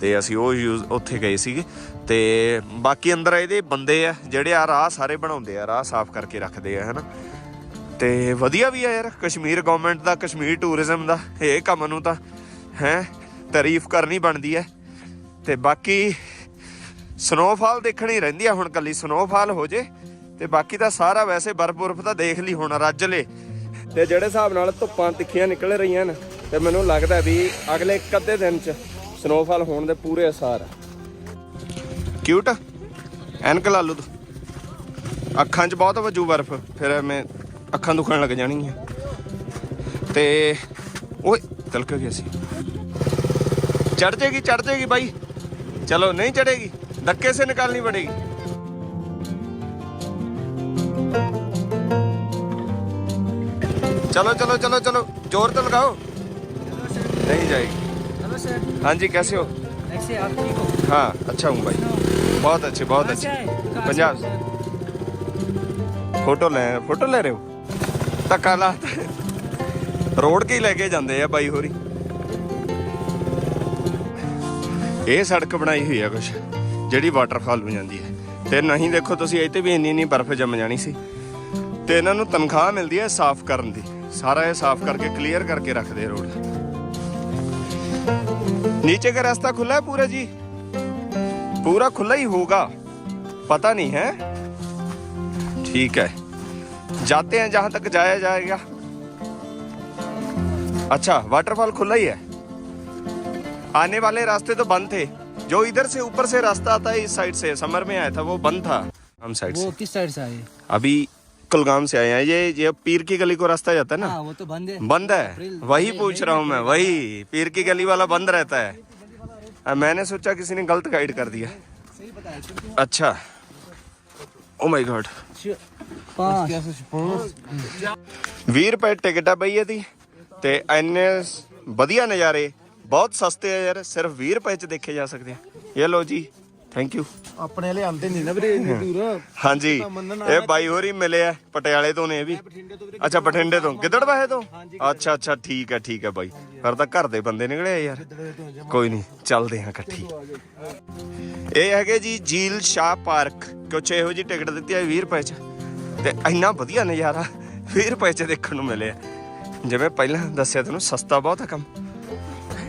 ਤੇ ਅਸੀਂ ਉਹ ਯੂਜ਼ ਉੱਥੇ ਗਏ ਸੀਗੇ। ਤੇ ਬਾਕੀ ਅੰਦਰ ਇਹਦੇ ਬੰਦੇ ਆ, ਜਿਹੜੇ ਆ ਰਾਹ ਸਾਰੇ ਬਣਾਉਂਦੇ ਆ, ਰਾਹ ਸਾਫ਼ ਕਰਕੇ ਰੱਖਦੇ ਆ, ਹਨਾ। ਤੇ ਵਧੀਆ ਵੀ ਆ ਯਾਰ, ਕਸ਼ਮੀਰ ਗਵਰਨਮੈਂਟ ਦਾ, ਕਸ਼ਮੀਰ ਟੂਰਿਜ਼ਮ ਦਾ, ਇਹ ਕੰਮ ਨੂੰ ਤਾਂ, ਹੈ, ਤਾਰੀਫ ਕਰਨੀ ਬਣਦੀ ਹੈ ਤੇ ਬਾਕੀ ਸਨੋਫਾਲ ਦੇਖਣੀ ਰਹਿੰਦੀ ਆ ਹੁਣ ਕੱਲੀ ਸਨੋਫਾਲ ਹੋ ਜੇ, ਤੇ ਬਾਕੀ ਤਾਂ ਸਾਰਾ ਵੈਸੇ ਬਰਫ਼ ਬੁਰਫ ਤਾਂ ਦੇਖ ਲਈ ਹੁਣ, ਰੱਜ ਲੇ। ਤੇ ਜਿਹੜੇ ਹਿਸਾਬ ਨਾਲ ਧੁੱਪਾਂ ਤਿੱਖੀਆਂ ਨਿਕਲ ਰਹੀਆਂ ਨੇ, ਤੇ ਮੈਨੂੰ ਲੱਗਦਾ ਵੀ ਅਗਲੇ ਇੱਕ ਅੱਧੇ ਦਿਨ ਚ ਸਨੋਫਾਲ ਹੋਣ ਦੇ ਪੂਰੇ ਅਸਾਰ ਆ। ਕਿਊਟ ਐਨਕ ਲਾ ਲੂ ਤੂੰ। ਅੱਖਾਂ 'ਚ ਬਹੁਤ ਵਜੂ ਬਰਫ਼, ਫਿਰ ਮੈਂ ਅੱਖਾਂ ਦੁਖਣ ਲੱਗ ਜਾਣਗੀਆਂ ਤੇ ਓਏ ਤਲਕ ਗਿਆ ਸੀ चढ़ जाएगी चढ़ जाएगी भाई चलो नहीं चढ़ेगी धक्के से निकालनी पड़ेगी चलो चलो चलो चलो जोर तो लगाओ नहीं जाएगी हेलो सर हाँ जी कैसे हो ऐसे आप ठीक हो हाँ अच्छा हूँ भाई बहुत अच्छे बहुत कहाँ से अच्छे आए? कहाँ से पंजाब हो, सर? ਫੋਟੋ ਲੈ ਫੋਟੋ ਲੈ ਰਹੇ ਹੋ ਧੱਕਾ ਲਾਤ ਰੋਡ ਕੀ ਲੈ ਕੇ ਜਾਂਦੇ ਆ ਬਾਈ ਹੋਰੀ। ਇਹ ਸੜਕ ਬਣਾਈ ਹੋਈ ਆ ਕੁਛ, ਜਿਹੜੀ ਵਾਟਰਫਾਲ ਨੂੰ ਜਾਂਦੀ ਹੈ। ਤੇ ਨਹੀਂ ਦੇਖੋ ਤੁਸੀਂ, ਇੱਥੇ ਵੀ ਇੰਨੀ ਨਹੀਂ ਬਰਫ਼ ਜੰਮ ਜਾਣੀ ਸੀ। ਤੇ ਇਹਨਾਂ ਨੂੰ ਤਨਖਾਹ ਮਿਲਦੀ ਹੈ ਸਾਫ਼ ਕਰਨ ਦੀ। ਸਾਰਾ ਇਹ ਸਾਫ਼ ਕਰਕੇ ਕਲੀਅਰ ਕਰਕੇ ਰੱਖਦੇ ਰੋਡ। ਨੀਚੇ ਦਾ ਰਸਤਾ ਖੁੱਲਾ ਹੈ ਪੂਰਾ ਜੀ? ਪੂਰਾ ਖੁੱਲਾ ਹੀ ਹੋਗਾ ਪਤਾ ਨਹੀਂ ਹੈ। ਠੀਕ ਹੈ। जाते हैं जहाँ तक जाया जाएगा। अच्छा वाटरफॉल खुला ही है। आने वाले रास्ते तो बंद थे। जो इधर से ऊपर से रास्ता आता है इस साइड से। समर में आया था वो बंद था। हम साइड वो से। किस साइड से आए? अभी कुलगाम से आए हैं। ये ये पीर की गली को रास्ता जाता है ना? हाँ वो तो बंद है। बंद है। वही पूछ रहा हूँ मैं। वही पीर की गली वाला बंद रहता है। मैंने सोचा किसी ने गलत गाइड कर दिया। अच्छा। ओ माय गॉड पाँच 20 ਰੁਪਏ ਟਿਕਟ ਆ ਬਈ ਇਹਦੀ, ਤੇ ਐਨੇ ਵਧੀਆ ਨਜ਼ਾਰੇ, ਬਹੁਤ ਸਸਤੇ ਆ ਯਾਰ, ਸਿਰਫ 20 ਰੁਪਏ ਚ ਦੇਖੇ ਜਾ ਸਕਦੇ ਆ। ਇਹ ਲੋ ਜੀ ਥੈਂਕ ਯੂ ਆਪਣੇ ਵਾਲੇ ਆਂਦੇ ਨਹੀਂ ਨਾ ਵੀਰੇ ਇੰਨੀ ਦੂਰ। ਹਾਂਜੀ। ਇਹ ਬਾਈ ਹੋਰੀ ਮਿਲੇ ਆ ਪਟਿਆਲੇ ਤੋਂ ਨੇ ਇਹ ਵੀ। ਅੱਛਾ ਬਠਿੰਡੇ ਤੋਂ। ਗਿੱਦੜ ਵਾਹੇ ਤੋਂ? ਅੱਛਾ ਅੱਛਾ ਠੀਕ ਹੈ ਠੀਕ ਹੈ ਬਾਈ। ਫਿਰ ਤਾਂ ਘਰ ਦੇ ਬੰਦੇ ਨਿਕਲੇ ਆ ਯਾਰ। ਕੋਈ ਨਹੀਂ ਚੱਲਦੇ ਹਾਂ ਇਕੱਠੀ। ਇਹ ਹੈਗੇ ਜੀ ਜੀਲ ਸ਼ਾਹ ਪਾਰਕ। ਕੁਛ ਇਹੋ ਜੀ ਟਿਕਟ ਦਿੱਤੀ ਹੈ 20 ਰੁਪਏ ਚ। ਤੇ ਇੰਨਾ ਵਧੀਆ ਨਜ਼ਾਰਾ 20 ਰੁਪਏ ਚ ਦੇਖਣ ਨੂੰ ਮਿਲਿਆ। ਜਿਵੇਂ ਪਹਿਲਾਂ ਦੱਸਿਆ ਤੁਹਾਨੂੰ ਸਸਤਾ ਬਹੁਤ ਹੈ ਕੰਮ।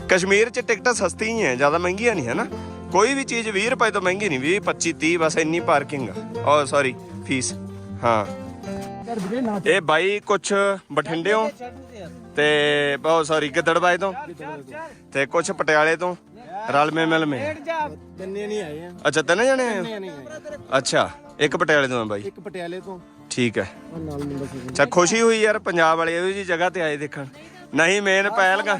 ਕਸ਼ਮੀਰ 'ਚ ਟਿਕਟਾਂ ਸਸਤੀਆਂ ਹੀ ਹੈ ਜ਼ਿਆਦਾ ਮਹਿੰਗੀਆਂ ਨਹੀਂ ਹੈ ਨਾ? ਕੋਈ ਵੀ ਚੀਜ਼ 20 ਰੁਪਏ ਤੋਂ ਮਹਿੰਗੀ ਨਹੀਂ 20 25 30 ਬਸ ਇੰਨੀ ਪਾਰਕਿੰਗ ਆ। ਓ ਸੌਰੀ ਫੀਸ ਹਾਂ। ਇਹ ਬਾਈ ਕੁਛ ਬਠਿੰਡਿਓਂ ਤੇ ਬਹੁਤ ਸੌਰੀ ਗਿੱਦੜਬਾਈ ਤੋਂ ਤੇ ਕੁਛ ਪਟਿਆਲੇ ਤੋਂ ਰਲਮੇ ਮਿਲਮੇ ਤਿੰਨੇ ਨਹੀਂ ਆਏ ਆ। ਅੱਛਾ ਤਿੰਨੇ ਜਣੇ ਆਏ ਅੱਛਾ ਇੱਕ ਪਟਿਆਲੇ ਤੋਂ ਆ ਬਾਈ। ਇੱਕ ਪਟਿਆਲੇ ਤੋਂ। ਠੀਕ ਹੈ। ਔਰ ਅੱਛਾ ਖੁਸ਼ੀ ਹੋਈ ਯਾਰ ਪੰਜਾਬ ਵਾਲੇ ਇਹੋ ਜੀ ਜਗ੍ਹਾ ਤੇ ਆਏ ਦੇਖਣ। ਨਹੀਂ ਮੇਨ ਪਹਿਲਗਾ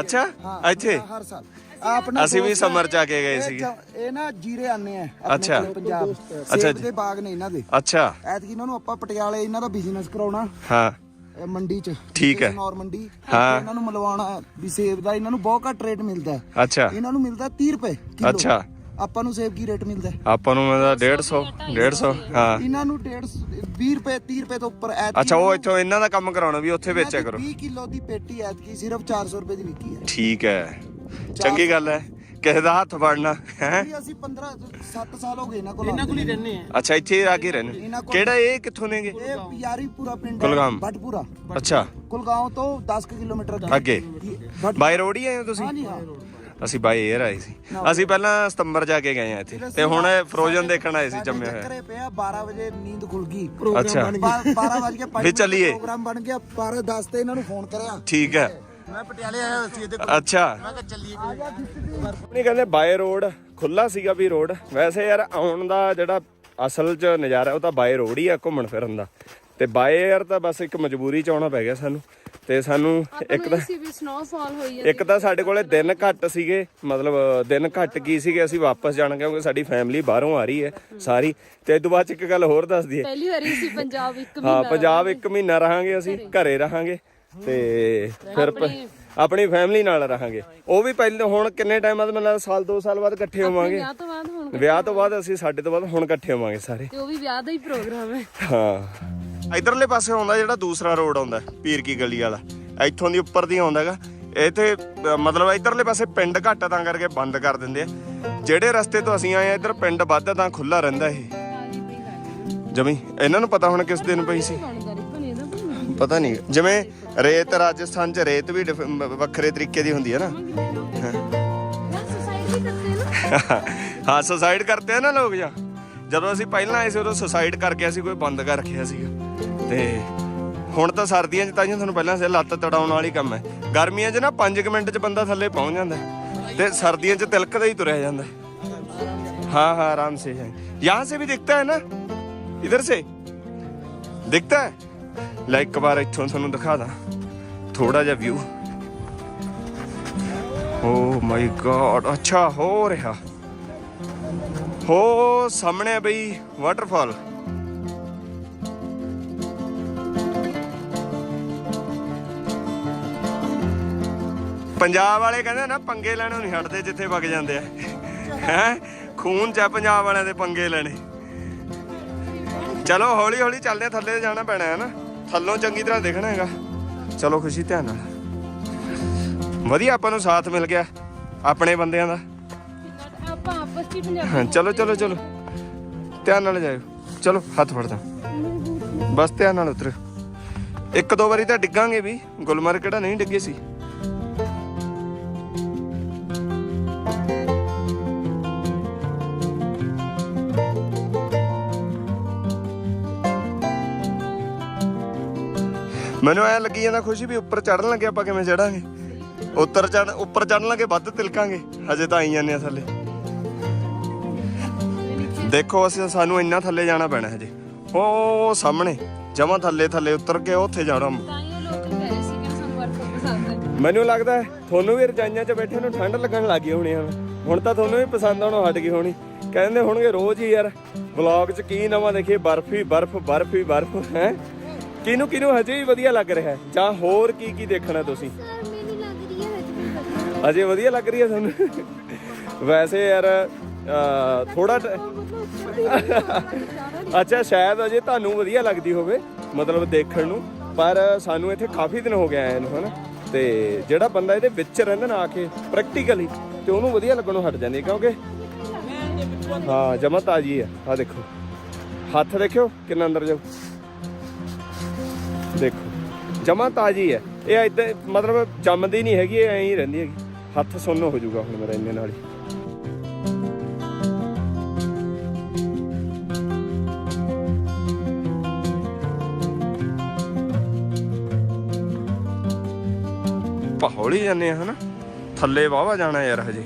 ਅੱਛਾ ਇੱਥੇ? ਹਰ ਸਾਲ। ਆਹ ਆਪਣਾ ਅਸੀਂ ਵੀ ਸਮਰ ਚ ਆ ਕੇ ਗਏ ਸੀਗੇ। ਇਹ ਨਾ ਜੀਰੇ ਆਨੇ ਆ ਅੱਛਾ। ਪੰਜਾਬ ਅੱਛਾ ਸੇਬ ਜੀ। ਦੇ ਬਾਗ ਨੇ ਇਹਨਾਂ ਦੇ। ਅੱਛਾ। ਐਤਕੀ ਇਹਨਾਂ ਨੂੰ ਆਪਾਂ ਪਟਿਆਲੇ ਇਹਨਾਂ ਦਾ ਬਿਜ਼ਨਸ ਕਰਾਉਣਾ। ਹਾਂ। ਇਹ ਮੰਡੀ ਚ। ਠੀਕ ਹੈ। ਨੌਰ ਮੰਡੀ। ਹਾਂ। ਇਹਨਾਂ ਨੂੰ ਮਿਲਵਾਉਣਾ ਵੀ ਸੇਬ ਦਾ ਇਹਨਾਂ ਨੂੰ ਬਹੁਤ ਘੱਟ ਰੇਟ ਮਿਲਦਾ ਹੈ। ਅੱਛਾ। ਇਹਨਾਂ ਨੂੰ ਮਿਲਦਾ 30 ਰੁਪਏ ਕਿਲੋ। ਅੱਛਾ। ਆਪਾਂ ਨੂੰ ਸੇਬ ਕੀ ਰੇਟ ਮਿਲਦਾ ਹੈ? ਆਪਾਂ ਨੂੰ ਮਿਲਦਾ 150 150 ਹਾਂ। ਇਹਨਾਂ ਨੂੰ 150 20 ਰੁਪਏ 30 ਰੁਪਏ ਤੋਂ ਉੱਪਰ ਐਤਕੀ ਅੱਛਾ ਉਹ ਇੱਥੋਂ ਇਹਨਾਂ ਦਾ ਕੰਮ ਕਰਾਉਣਾ ਵੀ ਉੱਥੇ ਵੇਚਿਆ ਕਰੋ। 20 ਕਿਲੋ ਦੀ ਪੇਟੀ ਐਤਕੀ ਸਿਰਫ 400 ਰੁਪਏ ਦੀ ਵਿਕੀ ਹੈ। ਠੀਕ ਹੈ। ਚੰਗੀ ਗੱਲ ਹੈ। ਕਿਸੇ ਦਾ ਹੱਥ ਫੜਨਾ ਹੈ? ਵੀ ਅਸੀਂ 15 7 ਸਾਲ ਹੋ ਗਏ ਇਹਨਾਂ ਕੋਲ ਇਹਨਾਂ ਕੋਲ ਹੀ ਰਹਿੰਦੇ ਆ। ਅੱਛਾ ਇੱਥੇ ਆ ਕੇ ਰਹਿਣਾ ਇਹਨਾਂ ਕੋਲ- ਕਿਹੜਾ ਇਹ ਕਿੱਥੋਂ ਨੇਗੇ? ਇਹ ਪਿਆਰੀ ਪੂਰਾ ਪਿੰਡ ਕੁਲਗਾਮ। ਭਟਪੂਰਾ। ਅੱਛਾ। ਕੁਲਗਾਉਂ ਤੋਂ 10 ਕੁ ਕਿਲੋਮੀਟਰ ਅੱਗੇ। ਭਟ- ਬਾਈ ਰੋਡ ਹੀ ਆਏ ਹੋ ਤੁਸੀਂ? ਹਾਂਜੀ ਹਾਂ। ਅਸੀਂ ਬਾਈ 에ਅਰ ਆਏ ਸੀ। ਅਸੀਂ ਪਹਿਲਾਂ ਸਤੰਬਰ ਜਾ ਕੇ ਗਏ ਆ ਇੱਥੇ। ਤੇ ਹੁਣ ਫਰੋਜ਼ਨ ਦੇਖਣ ਆਏ ਸੀ ਜੰਮਿਆ ਹੋਇਆ ਚੱਕਰੇ ਪਿਆ 12 ਵਜੇ ਨੀਂਦ ਖੁੱਲ ਗਈ। ਅੱਛਾ। 12 ਵਜੇ ਕੇ ਵੀ ਚੱਲੀਏ। ਪ੍ਰੋਗਰਾਮ ਬਣ ਗਿਆ 12 10 ਤੇ ਇਹਨਾਂ ਨੂੰ ਫੋਨ ਕਰਿਆ। ਠੀਕ ਹੈ। ਮੈਂ ਪਟਿਆਲੇ ਆਇਆ ਸੀ ਇਹਦੇ ਅੱਛਾ। ਮੈਂ ਕਿਹਾ ਚੱਲੀਏ ਨਹੀਂ ਕਹਿੰਦੇ ਬਾਏ ਰੋਡ ਖੁੱਲਾ ਸੀਗਾ ਵੀ ਰੋਡ। ਵੈਸੇ ਯਾਰ ਆਉਣ ਦਾ ਜਿਹੜਾ ਅਸਲ 'ਚ ਨਜ਼ਾਰਾ ਉਹ ਤਾਂ ਬਾਏ ਰੋਡ ਹੀ ਆ ਘੁੰਮਣ ਫਿਰਨ ਦਾ। ਤੇ ਬਾਏ ਯਾਰ ਤਾਂ ਬਸ ਇੱਕ ਮਜਬੂਰੀ 'ਚ ਆਉਣਾ ਪੈ ਗਿਆ ਸਾਨੂੰ। ਤੇ ਸਾਨੂੰ ਇੱਕ ਤਾਂ ਸੀ ਵੀ ਸਨੋਫਾਲ ਹੋਈ ਹੈ ਇੱਕ ਤਾਂ ਸਾਡੇ ਕੋਲੇ ਦਿਨ ਘੱਟ ਸੀਗੇ ਮਤਲਬ ਦਿਨ ਘੱਟ ਕੀ ਸੀਗੇ ਅਸੀਂ ਵਾਪਸ ਜਾਣਾ ਕਿਉਂਕਿ ਸਾਡੀ ਫੈਮਿਲੀ ਬਾਹਰੋਂ ਆ ਰਹੀ ਹੈ ਸਾਰੀ। ਤੇ ਇਸ ਤੋਂ ਬਾਅਦ 'ਚ ਇੱਕ ਗੱਲ ਹੋਰ ਦੱਸ ਦਈਏ। ਪਹਿਲੀ ਵਾਰੀ ਸੀ ਪੰਜਾਬ ਇੱਕ ਹਾਂ ਪੰਜਾਬ ਇੱਕ ਮਹੀਨਾ ਰਹਾਂਗੇ ਅਸੀਂ ਘਰੇ ਰਹਾਂਗੇ। ਤੇ ਫਿਰ ਪ- ਆਪਣੀ- ਫੈਮਿਲੀ ਨਾਲ ਰਹਾਂਗੇ। ਉਹ ਵੀ ਪਹਿਲੇ ਹੁਣ ਕਿੰਨੇ ਟਾਈਮ ਬਾਅਦ ਮੈਨੂੰ ਲੱਗਦਾ ਸਾਲ 2 ਸਾਲ ਬਾਅਦ ਇਕੱਠੇ ਹੋਵਾਂਗੇ। ਵਿਆਹ ਤੋਂ ਬਾਅਦ ਹੁਣ ਵਿਆਹ ਤੋਂ ਬਾਅਦ ਅਸੀਂ ਸਾਡੇ ਤੋਂ ਬਾਅਦ ਹੁਣ ਇਕੱਠੇ ਹੋਵਾਂਗੇ ਸਾਰੇ। ਤੇ ਉਹ ਵੀ ਵਿਆਹ ਦਾ ਹੀ ਪ੍ਰੋਗਰਾਮ ਹੈ। ਹਾਂ। ਇਧਰਲੇ ਪਾਸੇ ਆਉਂਦਾ ਜਿਹੜਾ ਦੂਸਰਾ ਰੋਡ ਆਉਂਦਾ ਪੀਰ ਕੀ ਗਲੀ ਵਾਲਾ। ਇੱਥੋਂ ਦੀ ਉੱਪਰ ਦੀ ਆਉਂਦਾ ਹੈਗਾ। ਇੱਥੇ ਅ, ਮਤਲਬ ਇਧਰਲੇ ਪਾਸੇ ਪਿੰਡ ਘੱਟ ਆ ਤਾਂ ਕਰਕੇ ਬੰਦ ਕਰ ਦਿੰਦੇ ਆ। ਜਿਹੜੇ ਰਸਤੇ ਤੋਂ ਅਸੀਂ ਆਏ ਆ ਇਧਰ ਪਿੰਡ ਵੱਧ ਤਾਂ ਖੁੱਲਾ ਰਹਿੰਦਾ ਇਹ। ਜਮੀ ਇਹਨਾਂ ਨੂੰ ਪਤਾ ਹੁਣ ਕਿਸ ਦਿਨ ਪਈ ਸੀ? ਪਤਾ ਨਹੀਂ ਜਿਵੇਂ ਰੇਤ ਰਾਜਸਥਾਨ ਚ ਰੇਤ ਵੀ ਡਿਫ- ਮ- ਵੱਖਰੇ ਤਰੀਕੇ ਦੀ ਹੁੰਦੀ ਹੈ ਨਾ ਸੁਸਾਇਡ ਵੀ ਕਰਦੇ ਨਾ ਹਾਂ ਸੁਸਾਈਡ ਕਰਦੇ ਆ ਨਾ ਲੋਕ ਜਾਂ ਜਦੋਂ ਅਸੀਂ ਪਹਿਲਾਂ ਆਏ ਸੀ ਉਦੋਂ ਸੁਸਾਈਡ ਕਰਕੇ ਅਸੀਂ ਕੋਈ ਬੰਦ ਕਰ ਰੱਖਿਆ ਸੀਗਾ ਤੇ ਹੁਣ ਤਾਂ ਸਰਦੀਆਂ 'ਚ ਤਾਂ ਜੀ ਤੁਹਾਨੂੰ ਪਹਿਲਾਂ ਸੇ ਲੱਤ ਤੜਾਉਣ ਵਾਲੀ ਕੰਮ ਹੈ ਗਰਮੀਆਂ 'ਚ ਨਾ 5 ਮਿੰਟ 'ਚ ਬੰਦਾ ਥੱਲੇ ਪਹੁੰਚ ਜਾਂਦਾ ਹੈ। ਤੇ ਸਰਦੀਆਂ 'ਚ ਤਿਲਕਦਾ ਹੀ ਤੁਰਿਆ ਜਾਂਦਾ है। हाँ हाँ आराम से है यहाँ से भी दिखता है ना इधर से दिखता है ਲੈ ਇੱਕ ਵਾਰ ਇੱਥੋਂ ਤੁਹਾਨੂੰ ਦਿਖਾ ਦਾਂ। ਥੋੜਾ ਜਿਹਾ ਵਿਊ ਓ ਮਾਈ ਗॉड ਅੱਛਾ, ਹੋ ਰਿਹਾ। ਹੋ ਸਾਹਮਣੇ ਹੈ ਬਈ ਵਾਟਰਫਾਲ ਪੰਜਾਬ ਵਾਲੇ ਕਹਿੰਦੇ ਨਾ, ਪੰਗੇ ਲੈਣੋਂ ਨਹੀਂ ਹਟਦੇ ਜਿੱਥੇ ਵਗ ਜਾਂਦੇ ਆ। ਹੈ? ਖੂਨ ਚ ਪੰਜਾਬ ਵਾਲਿਆਂ ਦੇ ਪੰਗੇ ਲੈਣੇ। ਚਲੋ ਹੌਲੀ ਹੌਲੀ ਚੱਲਦੇ ਥੱਲੇ ਜਾਣਾ ਪੈਣਾ ਹੈ ਨਾ। ਥੱਲੋਂ ਚੰਗੀ ਤਰ੍ਹਾਂ ਦਿਖਣਾ ਹੈਗਾ। ਚਲੋ ਖੁਸ਼ੀ ਧਿਆਨ ਨਾਲ। ਵਧੀਆ ਆਪਾਂ ਨੂੰ ਸਾਥ ਮਿਲ ਗਿਆ ਆਪਣੇ ਬੰਦਿਆਂ ਦਾ। ਆਪਾਂ ਆਪਸ ਵਿੱਚ ਪੰਜਾਬੀ ਹਾਂ ਚਲੋ ਚਲੋ ਚਲੋ। ਧਿਆਨ ਨਾਲ ਜਾਇਓ। ਚਲੋ ਹੱਥ ਫੜਦਾ। ਬਸ ਧਿਆਨ ਨਾਲ ਉਤਰ। ਇੱਕ ਦੋ ਵਾਰੀ ਤਾਂ ਡਿੱਗਾਂਗੇ ਵੀ। ਗੁਲਮਰਗ ਕਿਹੜਾ ਨਹੀਂ ਡਿੱਗੇ ਸੀ? ਮੈਨੂੰ ਐ ਲੱਗੀ ਜਾਂਦਾ ਖੁਸ਼ੀ ਵੀ ਉੱਪਰ ਚੜਨ ਲੱਗੇ ਆਪਾਂ ਕਿਵੇਂ ਚੜਾਂਗੇ। ਉੱਤਰ ਚੜ ਉੱਪਰ ਚੜਨ ਲੱਗੇ ਵੱਧ ਤਿਲਕਾਂਗੇ। ਹਜੇ ਤਾਂ ਆਈ ਜਾਂਦੇ ਆ ਥੱਲੇ। ਦੇਖੋ ਅਸੀਂ ਸਾਨੂੰ ਇੰਨਾ ਥੱਲੇ ਜਾਣਾ ਪੈਣਾ ਹਜੇ। ਉਹ ਸਾਹਮਣੇ ਜਮਾ ਥੱਲੇ ਥੱਲੇ ਉਤਰ ਕੇ ਉੱਥੇ ਜਾਣਾ। ਮੈਨੂੰ ਲੱਗਦਾ ਤੁਹਾਨੂੰ ਵੀ ਰਜਾਈਆਂ 'ਚ ਬੈਠੇ ਨੂੰ ਠੰਡ ਲੱਗਣ ਲੱਗ ਗਈ ਹੋਣੀ ਹੁਣ ਹੁਣ ਤਾਂ ਤੁਹਾਨੂੰ ਵੀ ਪਸੰਦ ਆਉਣੋਂ ਹਟ ਗਈ ਹੋਣੀ। ਕਹਿੰਦੇ ਹੋਣਗੇ ਰੋਜ਼ ਹੀ ਯਾਰ ਵਲੌਗ 'ਚ ਕੀ ਨਵਾਂ ਦੇਖੀਏ ਬਰਫ ਹੀ ਬਰਫ ਬਰਫ ਹੀ ਬਰਫ ਹੈ? ਕਿਹਨੂੰ ਕਿਹਨੂੰ ਹਜੇ ਵੀ ਵਧੀਆ ਲੱਗ ਰਿਹਾ ਹੈ? ਜਾਂ ਹੋਰ ਕੀ ਕੀ ਦੇਖਣਾ ਤੁਸੀਂ? ਸਰ ਮੈਨੂੰ ਲੱਗ ਰਹੀ ਹੈ ਹਜੇ ਵੀ ਵਧੀਆ। ਅਜੇ ਵਧੀਆ ਲੱਗ ਰਹੀ ਹੈ ਤੁਹਾਨੂੰ? ਵੈਸੇ ਯਾਰ ਥੋੜਾ ਅੱਛਾ ਸ਼ਾਇਦ ਅਜੇ ਤੁਹਾਨੂੰ ਵਧੀਆ ਲੱਗਦੀ ਹੋਵੇ ਮਤਲਬ ਦੇਖਣ ਨੂੰ। ਪਰ ਸਾਨੂੰ ਇੱਥੇ ਕਾਫੀ ਦਿਨ ਹੋ ਗਏ ਆਏ ਨੂੰ ਹਨਾ? ਤੇ ਜਿਹੜਾ ਬੰਦਾ ਇਹਦੇ ਵਿੱਚ ਰਹਿੰਦਾ ਨਾ ਆ ਕੇ ਪ੍ਰੈਕਟੀਕਲੀ ਤੇ ਉਹਨੂੰ ਵਧੀਆ ਲੱਗਣੋਂ ਹਟ ਜਾਂਦੀ ਕਿਉਂਕਿ ਹਾਂ। ਜਮਾ ਤਾਜੀ ਆ ਆ ਦੇਖੋ। ਹੱਥ ਦੇਖਿਓ ਕਿੰਨਾ ਅੰਦਰ ਜਾਊ। ਦੇਖੋ ਜਮਾ ਤਾਜੀ ਹੈ। ਇਹ ਇਦਾਂ ਮਤਲਬ ਜੰਮਦੀ ਨਹੀਂ ਹੈਗੀ ਇਹ ਐਂ ਹੀ ਰਹਿੰਦੀ ਹੈਗੀ। ਹੱਥ ਸੁੰਨ ਹੋ ਜਾਊਗਾ ਹੁਣ ਮੇਰਾ ਇੰਨੇ ਨਾਲ ਹੀ। ਪਹੌਲੀ ਜਾਂਦੇ ਆ ਹਨਾ? ਥੱਲੇ ਵਾਵਾ ਜਾਣਾ ਯਾਰ ਹਜੇ।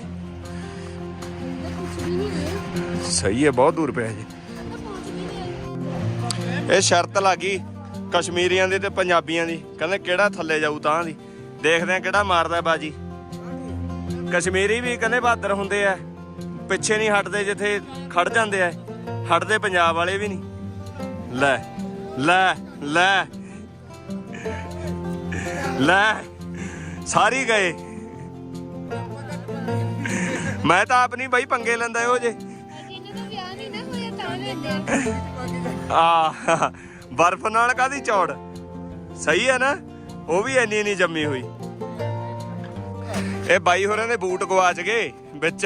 ਸਹੀ ਹੈ ਬਹੁਤ ਦੂਰ ਪਿਆ ਆਈ। ਇਹ ਸ਼ਰਤ ਲੱਗੀ ਕਸ਼ਮੀਰੀਆਂ ਦੀ ਤੇ ਪੰਜਾਬੀਆਂ ਦੀ। ਕਹਿੰਦੇ ਕਿਹੜਾ ਥੱਲੇ ਜਾਊ ਤਾਂ ਦੀ। ਦੇਖਦੇ ਆ ਕਿਹੜਾ ਮਾਰਦਾ ਬਾਜੀ। ਕਸ਼ਮੀਰੀ ਵੀ ਕਹਿੰਦੇ ਬਹਾਦਰ ਹੁੰਦੇ ਆ। ਪਿੱਛੇ ਨਹੀਂ ਹਟਦੇ ਜਿੱਥੇ ਖੜ ਜਾਂਦੇ ਆ। ਹਟਦੇ ਪੰਜਾਬ ਵਾਲੇ ਵੀ ਨਹੀਂ। ਲੈ ਲੈ ਲੈ। ਲੈ ਸਾਰੀ ਗਏ। ਮੈਂ ਤਾਂ ਆਪ ਨਹੀਂ ਬਾਈ ਪੰਗੇ ਲੈਂਦਾ ਇਹੋ ਜੇ ਇਹਨਾਂ ਦਾ ਵਿਆਹ ਨਹੀਂ ਨਾ ਹੋਇਆ ਤਾਂ ਲੈਂਦੇ ਆ। ਆ ਬਰਫ਼ ਨਾਲ ਕਾਦੀ ਚੌੜ? ਸਹੀ ਹੈ ਨਾ? ਉਹ ਵੀ ਇੰਨੀ ਨਹੀਂ ਜੰਮੀ ਹੋਈ। ਇਹ ਬਾਈ ਹੋਰਾਂ ਦੇ ਬੂਟ ਗਵਾਚ ਗਏ ਵਿੱਚ।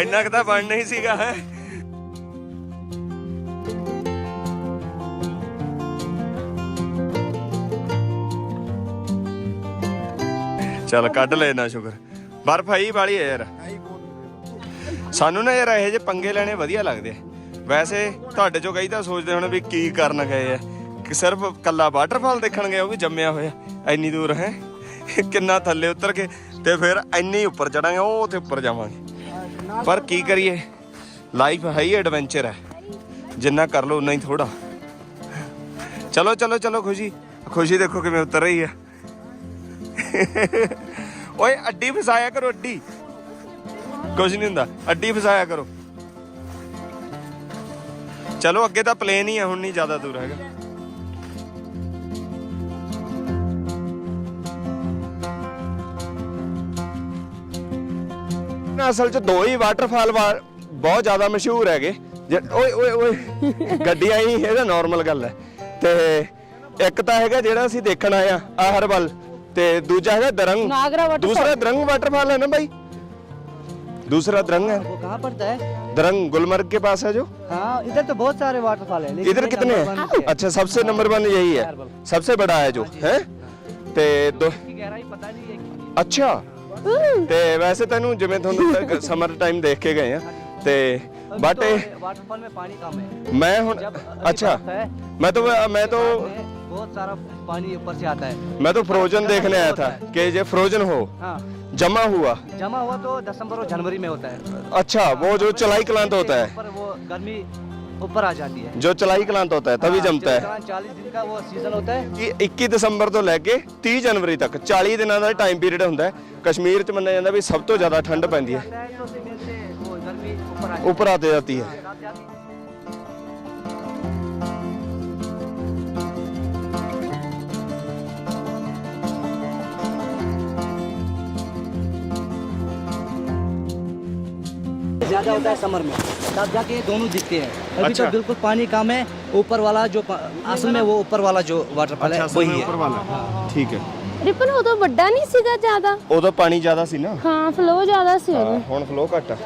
ਇੰਨਾ ਕੁ ਤਾਂ ਬਣ ਨਹੀਂ ਸੀਗਾ ਹੈ? ਚੱਲ ਕੱਢ ਲੈ ਨਾ ਸ਼ੁਕਰ। ਬਰਫ਼ ਆਈ ਵਾਲੀ ਹੈ ਯਾਰ। ਸਾਨੂੰ ਨਾ ਯਾਰ ਇਹੋ ਜਿਹੇ ਪੰਗੇ ਲੈਣੇ ਵਧੀਆ ਲੱਗਦੇ ਆ। ਵੈਸੇ ਤੁਹਾਡੇ ਚੋਂ ਕਈ ਤਾਂ ਸੋਚਦੇ ਹੋਣੇ ਵੀ ਕੀ ਕਰਨ ਗਏ ਆ। ਕਿ ਸਿਰਫ ਕੱਲਾ ਵਾਟਰਫਾਲ ਦੇਖਣ ਗਏ, ਉਹ ਵੀ ਜੰਮਿਆ ਹੋਇਆ। ਇੰਨੀ ਦੂਰ ਹੈ। ਕਿੰਨਾ ਥੱਲੇ ਉਤਰ ਕੇ ਤੇ ਫਿਰ ਇੰਨੀ ਉੱਪਰ ਚੜਾਂਗੇ, ਉਹ ਉੱਥੇ ਉੱਪਰ ਜਾਵਾਂਗੇ। ਪਰ ਕੀ ਕਰੀਏ? ਲਾਈਫ ਹੈ ਹੀ ਐਡਵੈਂਚਰ ਹੈ। ਜਿੰਨਾ ਕਰ ਲਓ, ਉਨਾ ਹੀ ਥੋੜਾ ਚਲੋ ਚਲੋ ਚਲੋ, ਖੁਸ਼ੀ। ਖੁਸ਼ੀ ਦੇਖੋ ਕਿਵੇਂ ਉਤਰ ਰਹੀ ਹੈ। ਓਏ, ਅੱਡੀ ਫਸਾਇਆ ਕਰੋ, ਅੱਡੀ। ਕੁਝ ਨਹੀਂ ਹੁੰਦਾ। ਅੱਡੀ ਫਸਾਇਆ ਕਰੋ। ਚਲੋ ਅੱਗੇ ਤਾਂ ਪਲੇਨ ਹੀ ਆ ਹੁਣ ਨਹੀਂ ਜ਼ਿਆਦਾ ਦੂਰ ਹੈਗਾ। ਨਾ ਅਸਲ 'ਚ ਦੋ ਹੀ ਵਾਟਰਫਾਲ ਬਹੁਤ ਜ਼ਿਆਦਾ ਮਸ਼ਹੂਰ ਹੈਗੇ। ਓਏ ਓਏ ਓਏ ਗੱਡੀਆਂ ਹੀ ਇਹ ਤਾਂ ਨਾਰਮਲ ਗੱਲ ਹੈ। ਤੇ ਇੱਕ ਤਾਂ ਹੈਗਾ ਜਿਹੜਾ ਅਸੀਂ ਦੇਖਣ ਆਇਆ ਆਹਰਵਲ ਤੇ ਦੂਜਾ ਹੈਗਾ ਦਰੰਗ। ਦੂਸਰਾ ਦਰੰਗ ਵਾਟਰਫਾਲ ਹੈ ਨਾ ਬਾਈ? दूसरा दरंग है वो कहाँ पड़ता है दरंग गुलमर्ग के पास है जो हाँ इधर तो बहुत सारे वाटरफॉल है लेकिन इधर ये कितने number one हैं पे है। अच्छा सबसे नंबर वन यही है सबसे बड़ा है जो है ਤੇ ਦੋ इसकी गहराई पता नहीं है कितनी। ਅੱਛਾ ਤੇ ਵੈਸੇ ਤੈਨੂੰ ਜਿਵੇਂ ਤੁਹਾਨੂੰ ਸਮਰ ਟਾਈਮ ਦੇਖ ਕੇ ਗਏ ਆ ਤੇ अभी ਬਟ तो वाटरफॉल में पानी कम है ਮੈਂ ਹੁਣ जब अभी अच्छा बर्फ है मैं तो मैं तो में बहुत सारा पानी ऊपर से आता है मैं तो फ्रोजन देखने आया था कि ये फ्रोजन हो हाँ जमा हुआ जमा हुआ तो दिसंबर और जनवरी में होता है अच्छा वो जो चलाई क्लांत होता है ऊपर वो गर्मी ऊपर आ जाती है जो चलाई क्लांत होता है तभी जमता है चालीस दिन का वो सीजन होता है ਕਿ 21 ਦਸੰਬਰ ਤੋਂ ਲੈ ਕੇ 30 ਜਨਵਰੀ ਤੱਕ 40 ਦਿਨਾਂ ਦਾ ਟਾਈਮ ਪੀਰੀਅਡ ਹੁੰਦਾ ਹੈ ਕਸ਼ਮੀਰ 'ਚ ਮੰਨਿਆ ਜਾਂਦਾ ਵੀ ਸਭ ਤੋਂ ਜ਼ਿਆਦਾ ਠੰਡ ਪੈਂਦੀ ਹੈ आता है तो सीजन से वो गर्मी ऊपर आ ਉੱਪਰ ਆਤੇ ਜਾਂਦੀ ਹੈ जाती है ज्यादा होता है समर में तब जाके ये दोनों दिखते हैं अभी अच्छा। तो बिल्कुल पानी कम है ऊपर वाला जो पा- असल में वो ऊपर वाला जो वाटरफॉल है वही है ਵਾਲਾ ਠੀਕ ਹੈ ਰਿਪਨ ਉਦੋਂ ਵੱਡਾ ਨਹੀਂ ਸੀਗਾ ਜ਼ਿਆਦਾ ਉਦੋਂ ਪਾਣੀ ਜ਼ਿਆਦਾ ਸੀ ਨਾ ਹਾਂ ਫਲੋ ਜ਼ਿਆਦਾ ਸੀ ਉਦੋਂ ਹਾਂ, ਹੁਣ ਫਲੋ ਘੱਟ ਆ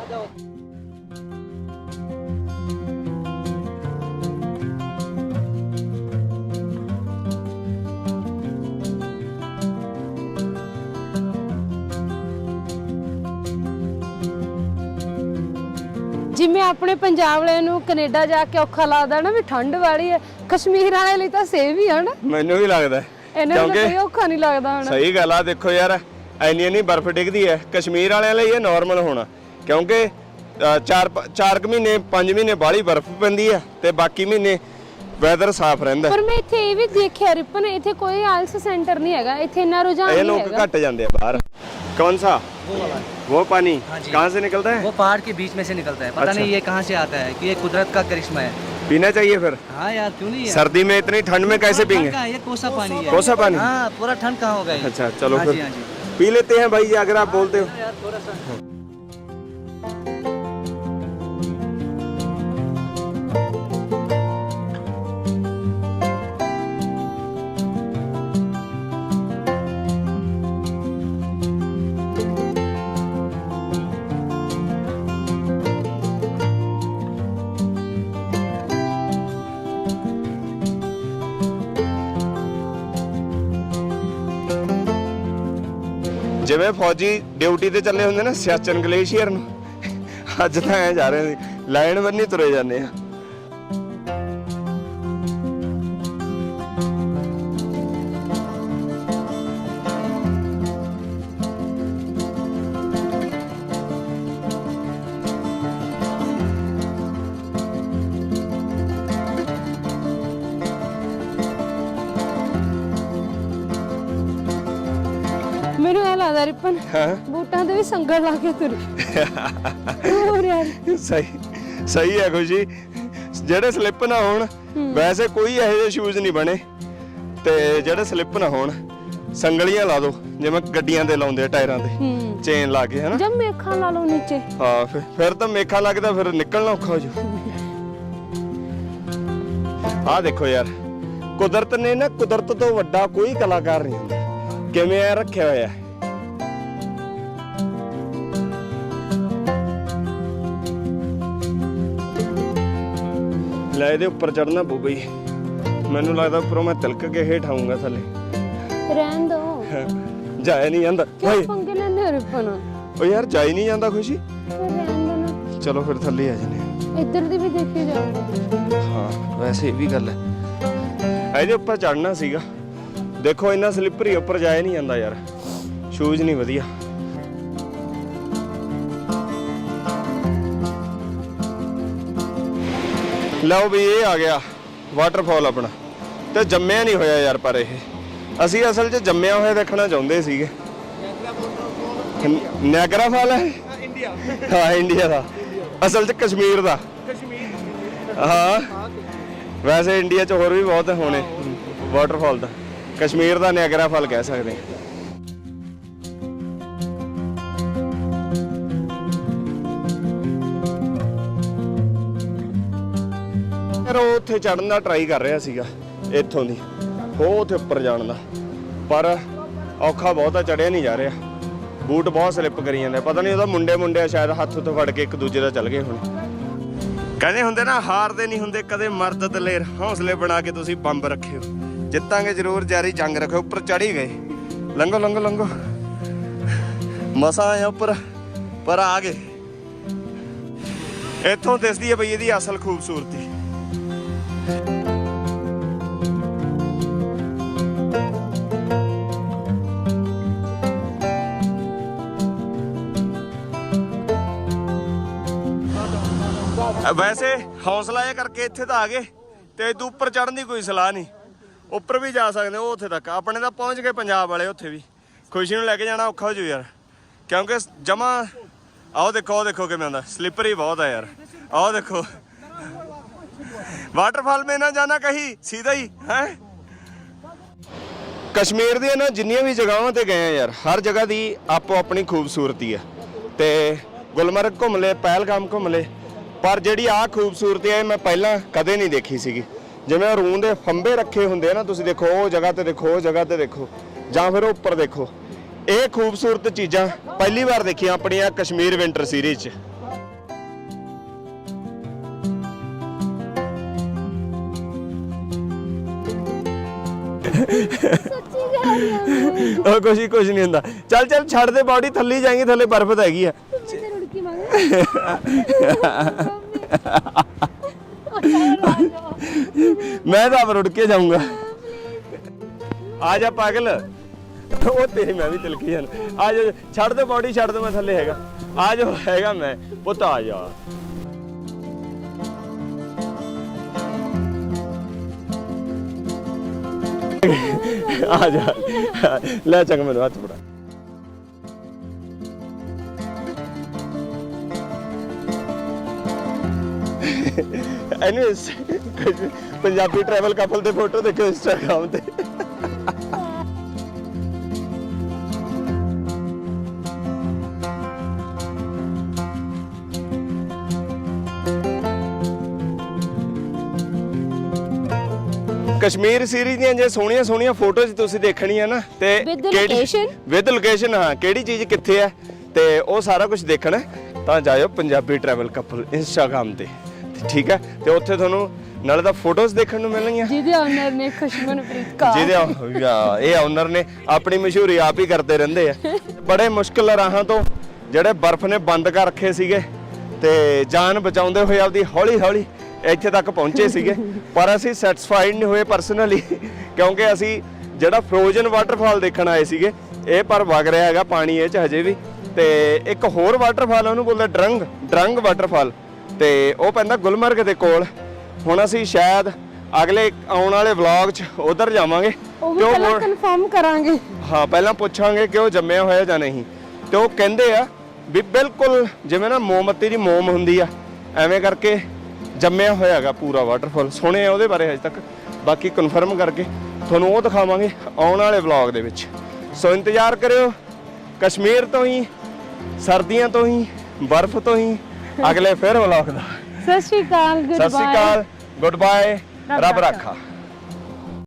ਜਿਵੇਂ ਆਪਣੇ ਪੰਜਾਬ ਵਾਲਿਆਂ ਨੂੰ ਕੈਨੇਡਾ ਜਾ ਕੇ ਔਖਾ ਲੱਗਦਾ ਨਾ ਵੀ ਠੰਡ ਵਾਲੀ ਹੈ ਕਸ਼ਮੀਰ ਵਾਲੇ ਲਈ ਤਾਂ ਸੇਵ ਹੀ ਆ ਨਾ ਮੈਨੂੰ ਵੀ ਲੱਗਦਾ। ਇਹਨਾਂ ਨੂੰ ਕੋਈ ਔਖਾ ਨਹੀਂ ਲੱਗਦਾ ਹੁਣ ਸਹੀ ਗੱਲ ਆ ਦੇਖੋ ਯਾਰ ਐਨੀ ਐਨੀ ਬਰਫ਼ ਡਿੱਗਦੀ ਹੈ ਕਸ਼ਮੀਰ ਵਾਲਿਆਂ ਲਈ ਇਹ ਨਾਰਮਲ ਹੋਣਾ ਕਿਉਂਕਿ ਅ, ਚਾਰ ਪ- ਚਾਰ ਕੁ ਮਹੀਨੇ ਪੰਜ ਮਹੀਨੇ ਬਾਹਲੀ ਬਰਫ਼ ਪੈਂਦੀ ਹੈ ਤੇ ਬਾਕੀ ਮਹੀਨੇ ਵੈਦਰ ਸਾਫ਼ ਰਹਿੰਦਾ ਪਰ ਮੈਂ ਇੱਥੇ ਇਹ ਵੀ ਦੇਖਿਆ ਰਿਪਨ ਇੱਥੇ ਕੋਈ ਆਲਸ ਸੈਂਟਰ ਨਹੀਂ ਹੈਗਾ ਇੱਥੇ ਇੰਨਾ ਰੁਝਾਨ ਨਹੀਂ ਨਹੀਂ ਇਹ ਲੋਕ ਘੱਟ ਜਾਂਦੇ ਆ ਬਾਹਰ। ਕੌਣ ਸਾ? वो पानी हाँ जी। ਕਹਾਂ ਸੇ है वो पहाड़ के बीच में से निकलता है पता अच्छा। नहीं ये कहाँ से आता है कि ये कुदरत का करिश्मा है पीना चाहिए फिर हाँ यार क्यों नहीं यार? सर्दी में इतनी ठंड में कैसे पीएँगे ये कोसा पानी है कोसा पानी हाँ पूरा ठंड कहाँ होगा अच्छा चलो हाँ जी, फिर हाँ जी। पी लेते हैं भाई अगर आप बोलते हो यार थोड़ा सा ਜਿਵੇਂ ਫੌਜੀ ਡਿਊਟੀ ਤੇ ਚੱਲੇ ਹੁੰਦੇ ਨਾ ਸਿਆਚਨ ਗਲੇਸ਼ੀਅਰ ਨੂੰ। ਅੱਜ ਤਾਂ ਐ ਜਾ ਰਹੇ ਸੀ, ਲਾਈਨ ਬੰਨੀ ਤੁਰੇ ਜਾਂਦੇ ਆ। ਹਾਂ? ਬੂਟਾਂ ਤੇ ਵੀ ਸੰਗਲ ਲਾ ਕੇ ਤੁਰ। ਹੋਰ ਯਾਰ। ਸਹੀ ਸਹੀ ਹੈ ਖੁਸ਼ੀ। ਜਿਹੜੇ ਸਲਿੱਪ ਨਾ ਹੋਣ ਵੈਸੇ ਕੋਈ ਇਹੋ ਜਿਹੇ ਸ਼ੂਜ਼ ਨਹੀਂ ਬਣੇ। ਤੇ ਜਿਹੜੇ ਸਲਿੱਪ ਨਾ ਹੋਣ ਸੰਗਲੀਆਂ ਲਾ ਦੋ ਜਿਵੇਂ ਗੱਡੀਆਂ ਦੇ ਲਾਉਂਦੇ ਆ ਟਾਇਰਾਂ ਹੂੰ। ਚੇਨ ਲਾ ਕੇ ਹਨਾ? ਜਦ ਮੇਖਾਂ ਲਾ ਲਓ ਨੀਚੇ। ਹਾਂ ਫਿਰ- ਫਿਰ ਤਾਂ ਮੇਖਾ ਲੱਗਦਾ ਫਿਰ ਨਿਕਲਣਾ ਔਖਾ ਹੋ ਜੂ। ਆਹ ਦੇਖੋ ਯਾਰ ਕੁਦਰਤ ਨੇ ਨਾ ਕੁਦਰਤ ਤੋਂ ਵੱਡਾ ਕੋਈ ਕਲਾਕਾਰ ਨਹੀਂ ਹੁੰਦਾ। ਕਿਵੇਂ ਐ ਰੱਖਿਆ ਹੋਇਆ ਹੈ। ਲੈ ਇਹਦੇ ਉੱਪਰ ਚੜਨਾ ਪਊ ਬਈ। ਮੈਨੂੰ ਲੱਗਦਾ ਉੱਪਰੋਂ ਮੈਂ ਤਿਲਕ ਕੇ ਹੇਠ ਆਉਂਗਾ ਥੱਲੇ। ਰਹਿਣ ਦੋ। ਜਾਇਆ ਨਹੀਂ ਜਾਂਦਾ। ਕਿਉਂ ਓਏ। ਪੰਗੇ ਲੈਂਦੇ ਹੋ ਰਿਪਨ? ਓ ਯਾਰ ਜਾਈ ਨਹੀਂ ਜਾਂਦਾ ਖੁਸ਼ੀ। ਫਿਰ ਰਹਿਣ ਦੋ ਨਾ। ਚਲੋ ਫਿਰ ਥੱਲੇ ਆ ਜਾਂਦੇ ਹਾਂ। ਇੱਧਰ ਦੀ ਵੀ ਦੇਖੀ ਜਾਊਗਾ। ਹਾਂ ਵੈਸੇ ਇਹ ਵੀ ਗੱਲ ਹੈ। ਇਹਦੇ ਉੱਪਰ ਚੜਨਾ ਸੀਗਾ। ਦੇਖੋ ਇੰਨਾ ਸਲਿੱਪਰੀ ਉੱਪਰ ਜਾਇਆ ਨਹੀਂ ਜਾਂਦਾ ਯਾਰ। ਸ਼ੂਜ਼ ਨਹੀਂ ਵਧੀਆ। ਲਓ ਵੀ ਇਹ ਆ ਗਿਆ ਵਾਟਰਫਾਲ ਆਪਣਾ। ਤੇ ਜੰਮਿਆ ਨਹੀਂ ਹੋਇਆ ਯਾਰ ਪਰ ਇਹ। ਅਸੀਂ ਅਸਲ 'ਚ ਜੰਮਿਆ ਹੋਇਆ ਦੇਖਣਾ ਚਾਹੁੰਦੇ ਸੀਗੇ। ਨਿਆਗਰਾ ਫਾਲ ਹੈ? ਇੰਡੀਆ ਹਾਂ ਇੰਡੀਆ ਦਾ। ਅਸਲ 'ਚ ਕਸ਼ਮੀਰ ਦਾ। ਹਾਂ। ਵੈਸੇ ਇੰਡੀਆ 'ਚ ਹੋਰ ਵੀ ਬਹੁਤ ਹੋਣੇ। ਵਾਟਰਫਾਲ ਦਾ। ਕਸ਼ਮੀਰ ਦਾ ਨਿਆਗਰਾ ਫਾਲ ਕਹਿ ਸਕਦੇ ਹਾਂ। ਫਿਰ ਉਹ ਉੱਥੇ ਚੜਨ ਦਾ ਟਰਾਈ ਕਰ ਰਿਹਾ ਸੀਗਾ, ਇੱਥੋਂ ਦੀ, ਉਹ ਉੱਥੇ ਉੱਪਰ ਜਾਣ ਦਾ। ਪਰ ਔਖਾ ਬਹੁਤਾ ਚੜਿਆ ਨਹੀਂ ਜਾ ਰਿਹਾ। ਬੂਟ ਬਹੁਤ ਸਲਿੱਪ ਕਰੀ ਜਾਂਦੇ ਪਤਾ ਨਹੀਂ ਉਹਦਾ ਮੁੰਡੇ ਮੁੰਡੇ ਸ਼ਾਇਦ ਹੱਥ ਉੱਤੇ ਫੜ ਕੇ ਇੱਕ ਦੂਜੇ ਦਾ ਚੱਲ ਗਏ ਹੁਣ। ਕਹਿੰਦੇ ਹੁੰਦੇ ਨਾ, ਹਾਰਦੇ ਨਹੀਂ ਹੁੰਦੇ ਕਦੇ ਮਰਦ ਦਲੇਰ। ਹੌਸਲੇ ਬਣਾ ਕੇ ਤੁਸੀਂ ਬੰਬ ਰੱਖਿਓ। ਜਿੱਤਾਂਗੇ ਜ਼ਰੂਰ, ਜਾਰੀ ਜੰਗ ਰੱਖਿਓ। ਉੱਪਰ ਚੜੀ ਗਏ। ਲੰਘੋ ਲੰਘੋ ਲੰਘੋ। ਮਸਾ ਆਇਆ ਉੱਪਰ, ਪਰ ਆ ਗਏ। ਇੱਥੋਂ ਦਿਸਦੀ ਹੈ ਬਈ ਇਹਦੀ ਅਸਲ ਖੂਬਸੂਰਤੀ। ਵੈਸੇ ਹੌਸਲਾ ਇਹ ਕਰਕੇ ਇੱਥੇ ਤਾਂ ਆ ਗਏ ਤੇ ਇਹ ਉੱਪਰ ਚੜਨ ਦੀ ਕੋਈ ਸਲਾਹ ਨਹੀਂ। ਉੱਪਰ ਵੀ ਜਾ ਸਕਦੇ ਹੋ, ਉੱਥੇ ਤੱਕ। ਆਪਣੇ ਤਾਂ ਪਹੁੰਚ ਗਏ ਪੰਜਾਬ ਵਾਲੇ ਉੱਥੇ ਵੀ। ਖੁਸ਼ੀ ਨੂੰ ਲੈ ਕੇ ਜਾਣਾ ਔਖਾ ਹੋ ਜੂ ਯਾਰ। ਕਿਉਂਕਿ ਜਮਾ ਆਓ ਦੇਖੋ ਆਓ ਦੇਖੋ ਕਿਵੇਂ ਆਉਂਦਾ। ਹੀ ਬਹੁਤ ਆ ਯਾਰ। ਆਓ ਦੇਖੋ। ਵਾਟਰਫਾਲ ਮੇ ਨਾ ਜਾਣਾ ਕਹੀ, ਸਿੱਧਾ ਹੀ, ਹੈ? ਕਸ਼ਮੀਰ ਦੀਆਂ ਨਾ ਜਿੰਨੀਆਂ ਵੀ ਜਗ੍ਹਾਵਾਂ ਤੇ ਗਏ ਆ ਯਾਰ, ਹਰ ਜਗ੍ਹਾ ਦੀ ਆਪੋ ਆਪਣੀ ਖੂਬਸੂਰਤੀ ਹੈ ਤੇ ਗੁਲਮਰਗ ਘੁੰਮ ਲਏ, ਪਹਿਲਗਾਮ ਘੁੰਮ ਲਏ, ਪਰ ਜਿਹੜੀ ਆ ਖੂਬਸੂਰਤੀ ਹੈ ਇਹ ਮੈਂ ਪਹਿਲਾਂ ਕਦੇ ਨਹੀਂ ਦੇਖੀ ਸੀਗੀ। ਜਿਵੇਂ ਰੂੰ ਦੇ ਫੰਬੇ ਰੱਖੇ ਹੁੰਦੇ ਆ ਨਾ, ਤੁਸੀਂ ਦੇਖੋ, ਉਹ ਜਗ੍ਹਾ ਤੇ ਦੇਖੋ, ਉਹ ਜਗ੍ਹਾ ਤੇ ਦੇਖੋ, ਜਾਂ ਫਿਰ ਉੱਪਰ ਦੇਖੋ। ਇਹ ਖੂਬਸੂਰਤ ਚੀਜ਼ਾਂ ਪਹਿਲੀ ਵਾਰ ਦੇਖੀਆਂ ਆਪਣੀਆਂ ਕਸ਼ਮੀਰ ਵਿੰਟਰ ਸੀਰੀਜ਼ 'ਚ। ਉਹ ਕੁਛ ਹੀ ਕੁਛ ਨਹੀਂ ਹੁੰਦਾ। ਚੱਲ ਚੱਲ, ਛੱਡ ਦੇ ਬਾਡੀ ਥੱਲੇ ਹੀ ਜਾਏਗੀ, ਥੱਲੇ ਬਰਫ਼ ਤਾਂ ਹੈਗੀ ਆ। ਤੇ ਰੁੜਕੀ ਮੰਗ ਮੈਂ ਤਾਂ ਆਪ ਰੁੜ ਕੇ ਜਾਊਂਗਾ। ਆ ਜਾ ਪਾਗਲ। ਉਹ ਤੇਰੀ ਮੈਂ ਵੀ ਤਿਲਕੀ ਜਾਣ ਆ। ਜਾ, ਛੱਡ ਦੇ ਬਾਡੀ ਛੱਡ ਦੇ, ਮੈਂ ਥੱਲੇ ਹੈਗਾ। ਆ ਜਾ, ਹੈਗਾ ਮੈਂ। ਪੁੱਤ ਆ ਜਾ। ਆ ਜਾ ਲੈ ਚੰਗ ਮੈਨੂੰ ਹੱਥ ਫੜਾ। ਐਨੀਵੇਸ ਪੰਜਾਬੀ ਟਰੈਵਲ ਕਪਲ ਦੇ ਫੋਟੋ ਦੇਖੋ ਇੰਸਟਾਗ੍ਰਾਮ ਤੇ। ਕਸ਼ਮੀਰ ਸੀਰੀਜ਼ ਦੀਆਂ ਜੇ ਸੋਹਣੀਆਂ ਸੋਹਣੀਆਂ ਫੋਟੋਜ਼ ਤੁਸੀਂ ਦੇਖਣੀਆਂ ਨਾ ਤੇ With the location? With location ਹਾਂ ਕਿਹੜੀ ਚੀਜ਼ ਕਿੱਥੇ ਹੈ? ਤੇ ਉਹ ਸਾਰਾ ਕੁਝ ਦੇਖਣਾ ਹੈ, ਤਾਂ ਜਾਇਓ ਪੰਜਾਬੀ ਟਰੈਵਲ ਕਪਲ ਇੰਸਟਾਗ੍ਰਾਮ ਤੇ। ਤੇ ਠੀਕ ਹੈ ਤੇ ਉੱਥੇ ਤੁਹਾਨੂੰ ਨਾਲੇ ਤਾਂ ਫੋਟੋਜ਼ ਦੇਖਣ ਨੂੰ ਮਿਲਣਗੀਆਂ। ਜਿਹਦੇ ਓਨਰ ਨੇ ਖੁਸ਼ਮਨਪ੍ਰੀਤ ਕੌਰ। ਜਿਹਦੇ ਆ- ਇਹ ਓਨਰ ਨੇ ਆਪਣੀ ਮਸ਼ਹੂਰੀ ਆਪ ਹੀ ਕਰਦੇ ਰਹਿੰਦੇ ਆ। ਬੜੇ ਮੁਸ਼ਕਲ ਰਾਹਾਂ ਤੋਂ ਜਿਹੜੇ ਬਰਫ਼ ਨੇ ਬੰਦ ਕਰ ਰੱਖੇ ਸੀਗੇ ਤੇ ਜਾਨ ਬਚਾਉਂਦੇ ਹੋਏ ਆਪਦੀ ਹੌਲੀ ਹੌਲੀ ਇੱਥੇ ਤੱਕ ਪਹੁੰਚੇ ਸੀਗੇ। ਪਰ ਅਸੀਂ ਸੈਟੀਸਫਾਈਡ ਨਹੀਂ ਹੋਏ ਪਰਸਨਲੀ ਕਿਉਂਕਿ ਅਸੀਂ ਜਿਹੜਾ ਫਰੋਜ਼ਨ ਵਾਟਰਫਾਲ ਦੇਖਣ ਆਏ ਸੀਗੇ ਇਹ ਪਰ ਵਗ ਰਿਹਾ ਹੈਗਾ ਪਾਣੀ ਇਹ ਚ ਹਜੇ ਵੀ। ਤੇ ਇੱਕ ਹੋਰ ਵਾਟਰਫਾਲ ਉਹਨੂੰ ਬੋਲਦੇ ਡਰੰਗ ਡਰੰਗ ਵਾਟਰਫਾਲ ਤੇ ਉਹ ਪੈਂਦਾ ਗੁਲਮਰਗ ਦੇ ਕੋਲ। ਹੁਣ ਅਸੀਂ ਸ਼ਾਇਦ ਅਗਲੇ ਆਉਣ ਵਾਲੇ ਵਲੌਗ 'ਚ ਉਧਰ ਜਾਵਾਂਗੇ। ਉਹ ਵੀ ਪਹਿਲਾਂ ਕਨਫਰਮ ਕਰਾਂਗੇ। ਹਾਂ ਪਹਿਲਾਂ ਪੁੱਛਾਂਗੇ ਕਿ ਉਹ ਜੰਮਿਆ ਹੋਇਆ ਜਾਂ ਨਹੀਂ। ਤੇ ਉਹ ਕਹਿੰਦੇ ਆ ਵੀ ਬਿਲਕੁਲ ਜਿਵੇਂ ਨਾ ਮੋਮਬੱਤੀ ਦੀ ਮੋਮ ਹੁੰਦੀ ਆ ਐਵੇਂ ਕਰਕੇ ਜੰਮਿਆ ਹੋਇਆ ਹੈਗਾ ਪੂਰਾ ਵਾਟਰਫਾਲ ਸੁਣੇ ਆ ਉਹਦੇ ਬਾਰੇ ਹਜੇ ਤੱਕ। ਬਾਕੀ ਕਨਫਰਮ ਕਰਕੇ ਤੁਹਾਨੂੰ ਉਹ ਦਿਖਾਵਾਂਗੇ ਆਉਣ ਵਾਲੇ ਵਲੌਗ ਦੇ ਵਿੱਚ। ਸੋ ਇੰਤਜ਼ਾਰ ਕਰਿਓ। ਕਸ਼ਮੀਰ ਤੋਂ ਹੀ ਸਰਦੀਆਂ ਤੋਂ ਹੀ ਬਰਫ਼ ਤੋਂ ਹੀ। ਅਗਲੇ ਫਿਰ ਵਲੌਗ ਦਾ। ਸਤਿ ਸ਼੍ਰੀ ਅਕਾਲ ਗੁੱਡ ਸਤਿ ਸ਼੍ਰੀ ਅਕਾਲ ਗੁੱਡ ਬਾਏ ਰੱਬ ਰਾਖਾ।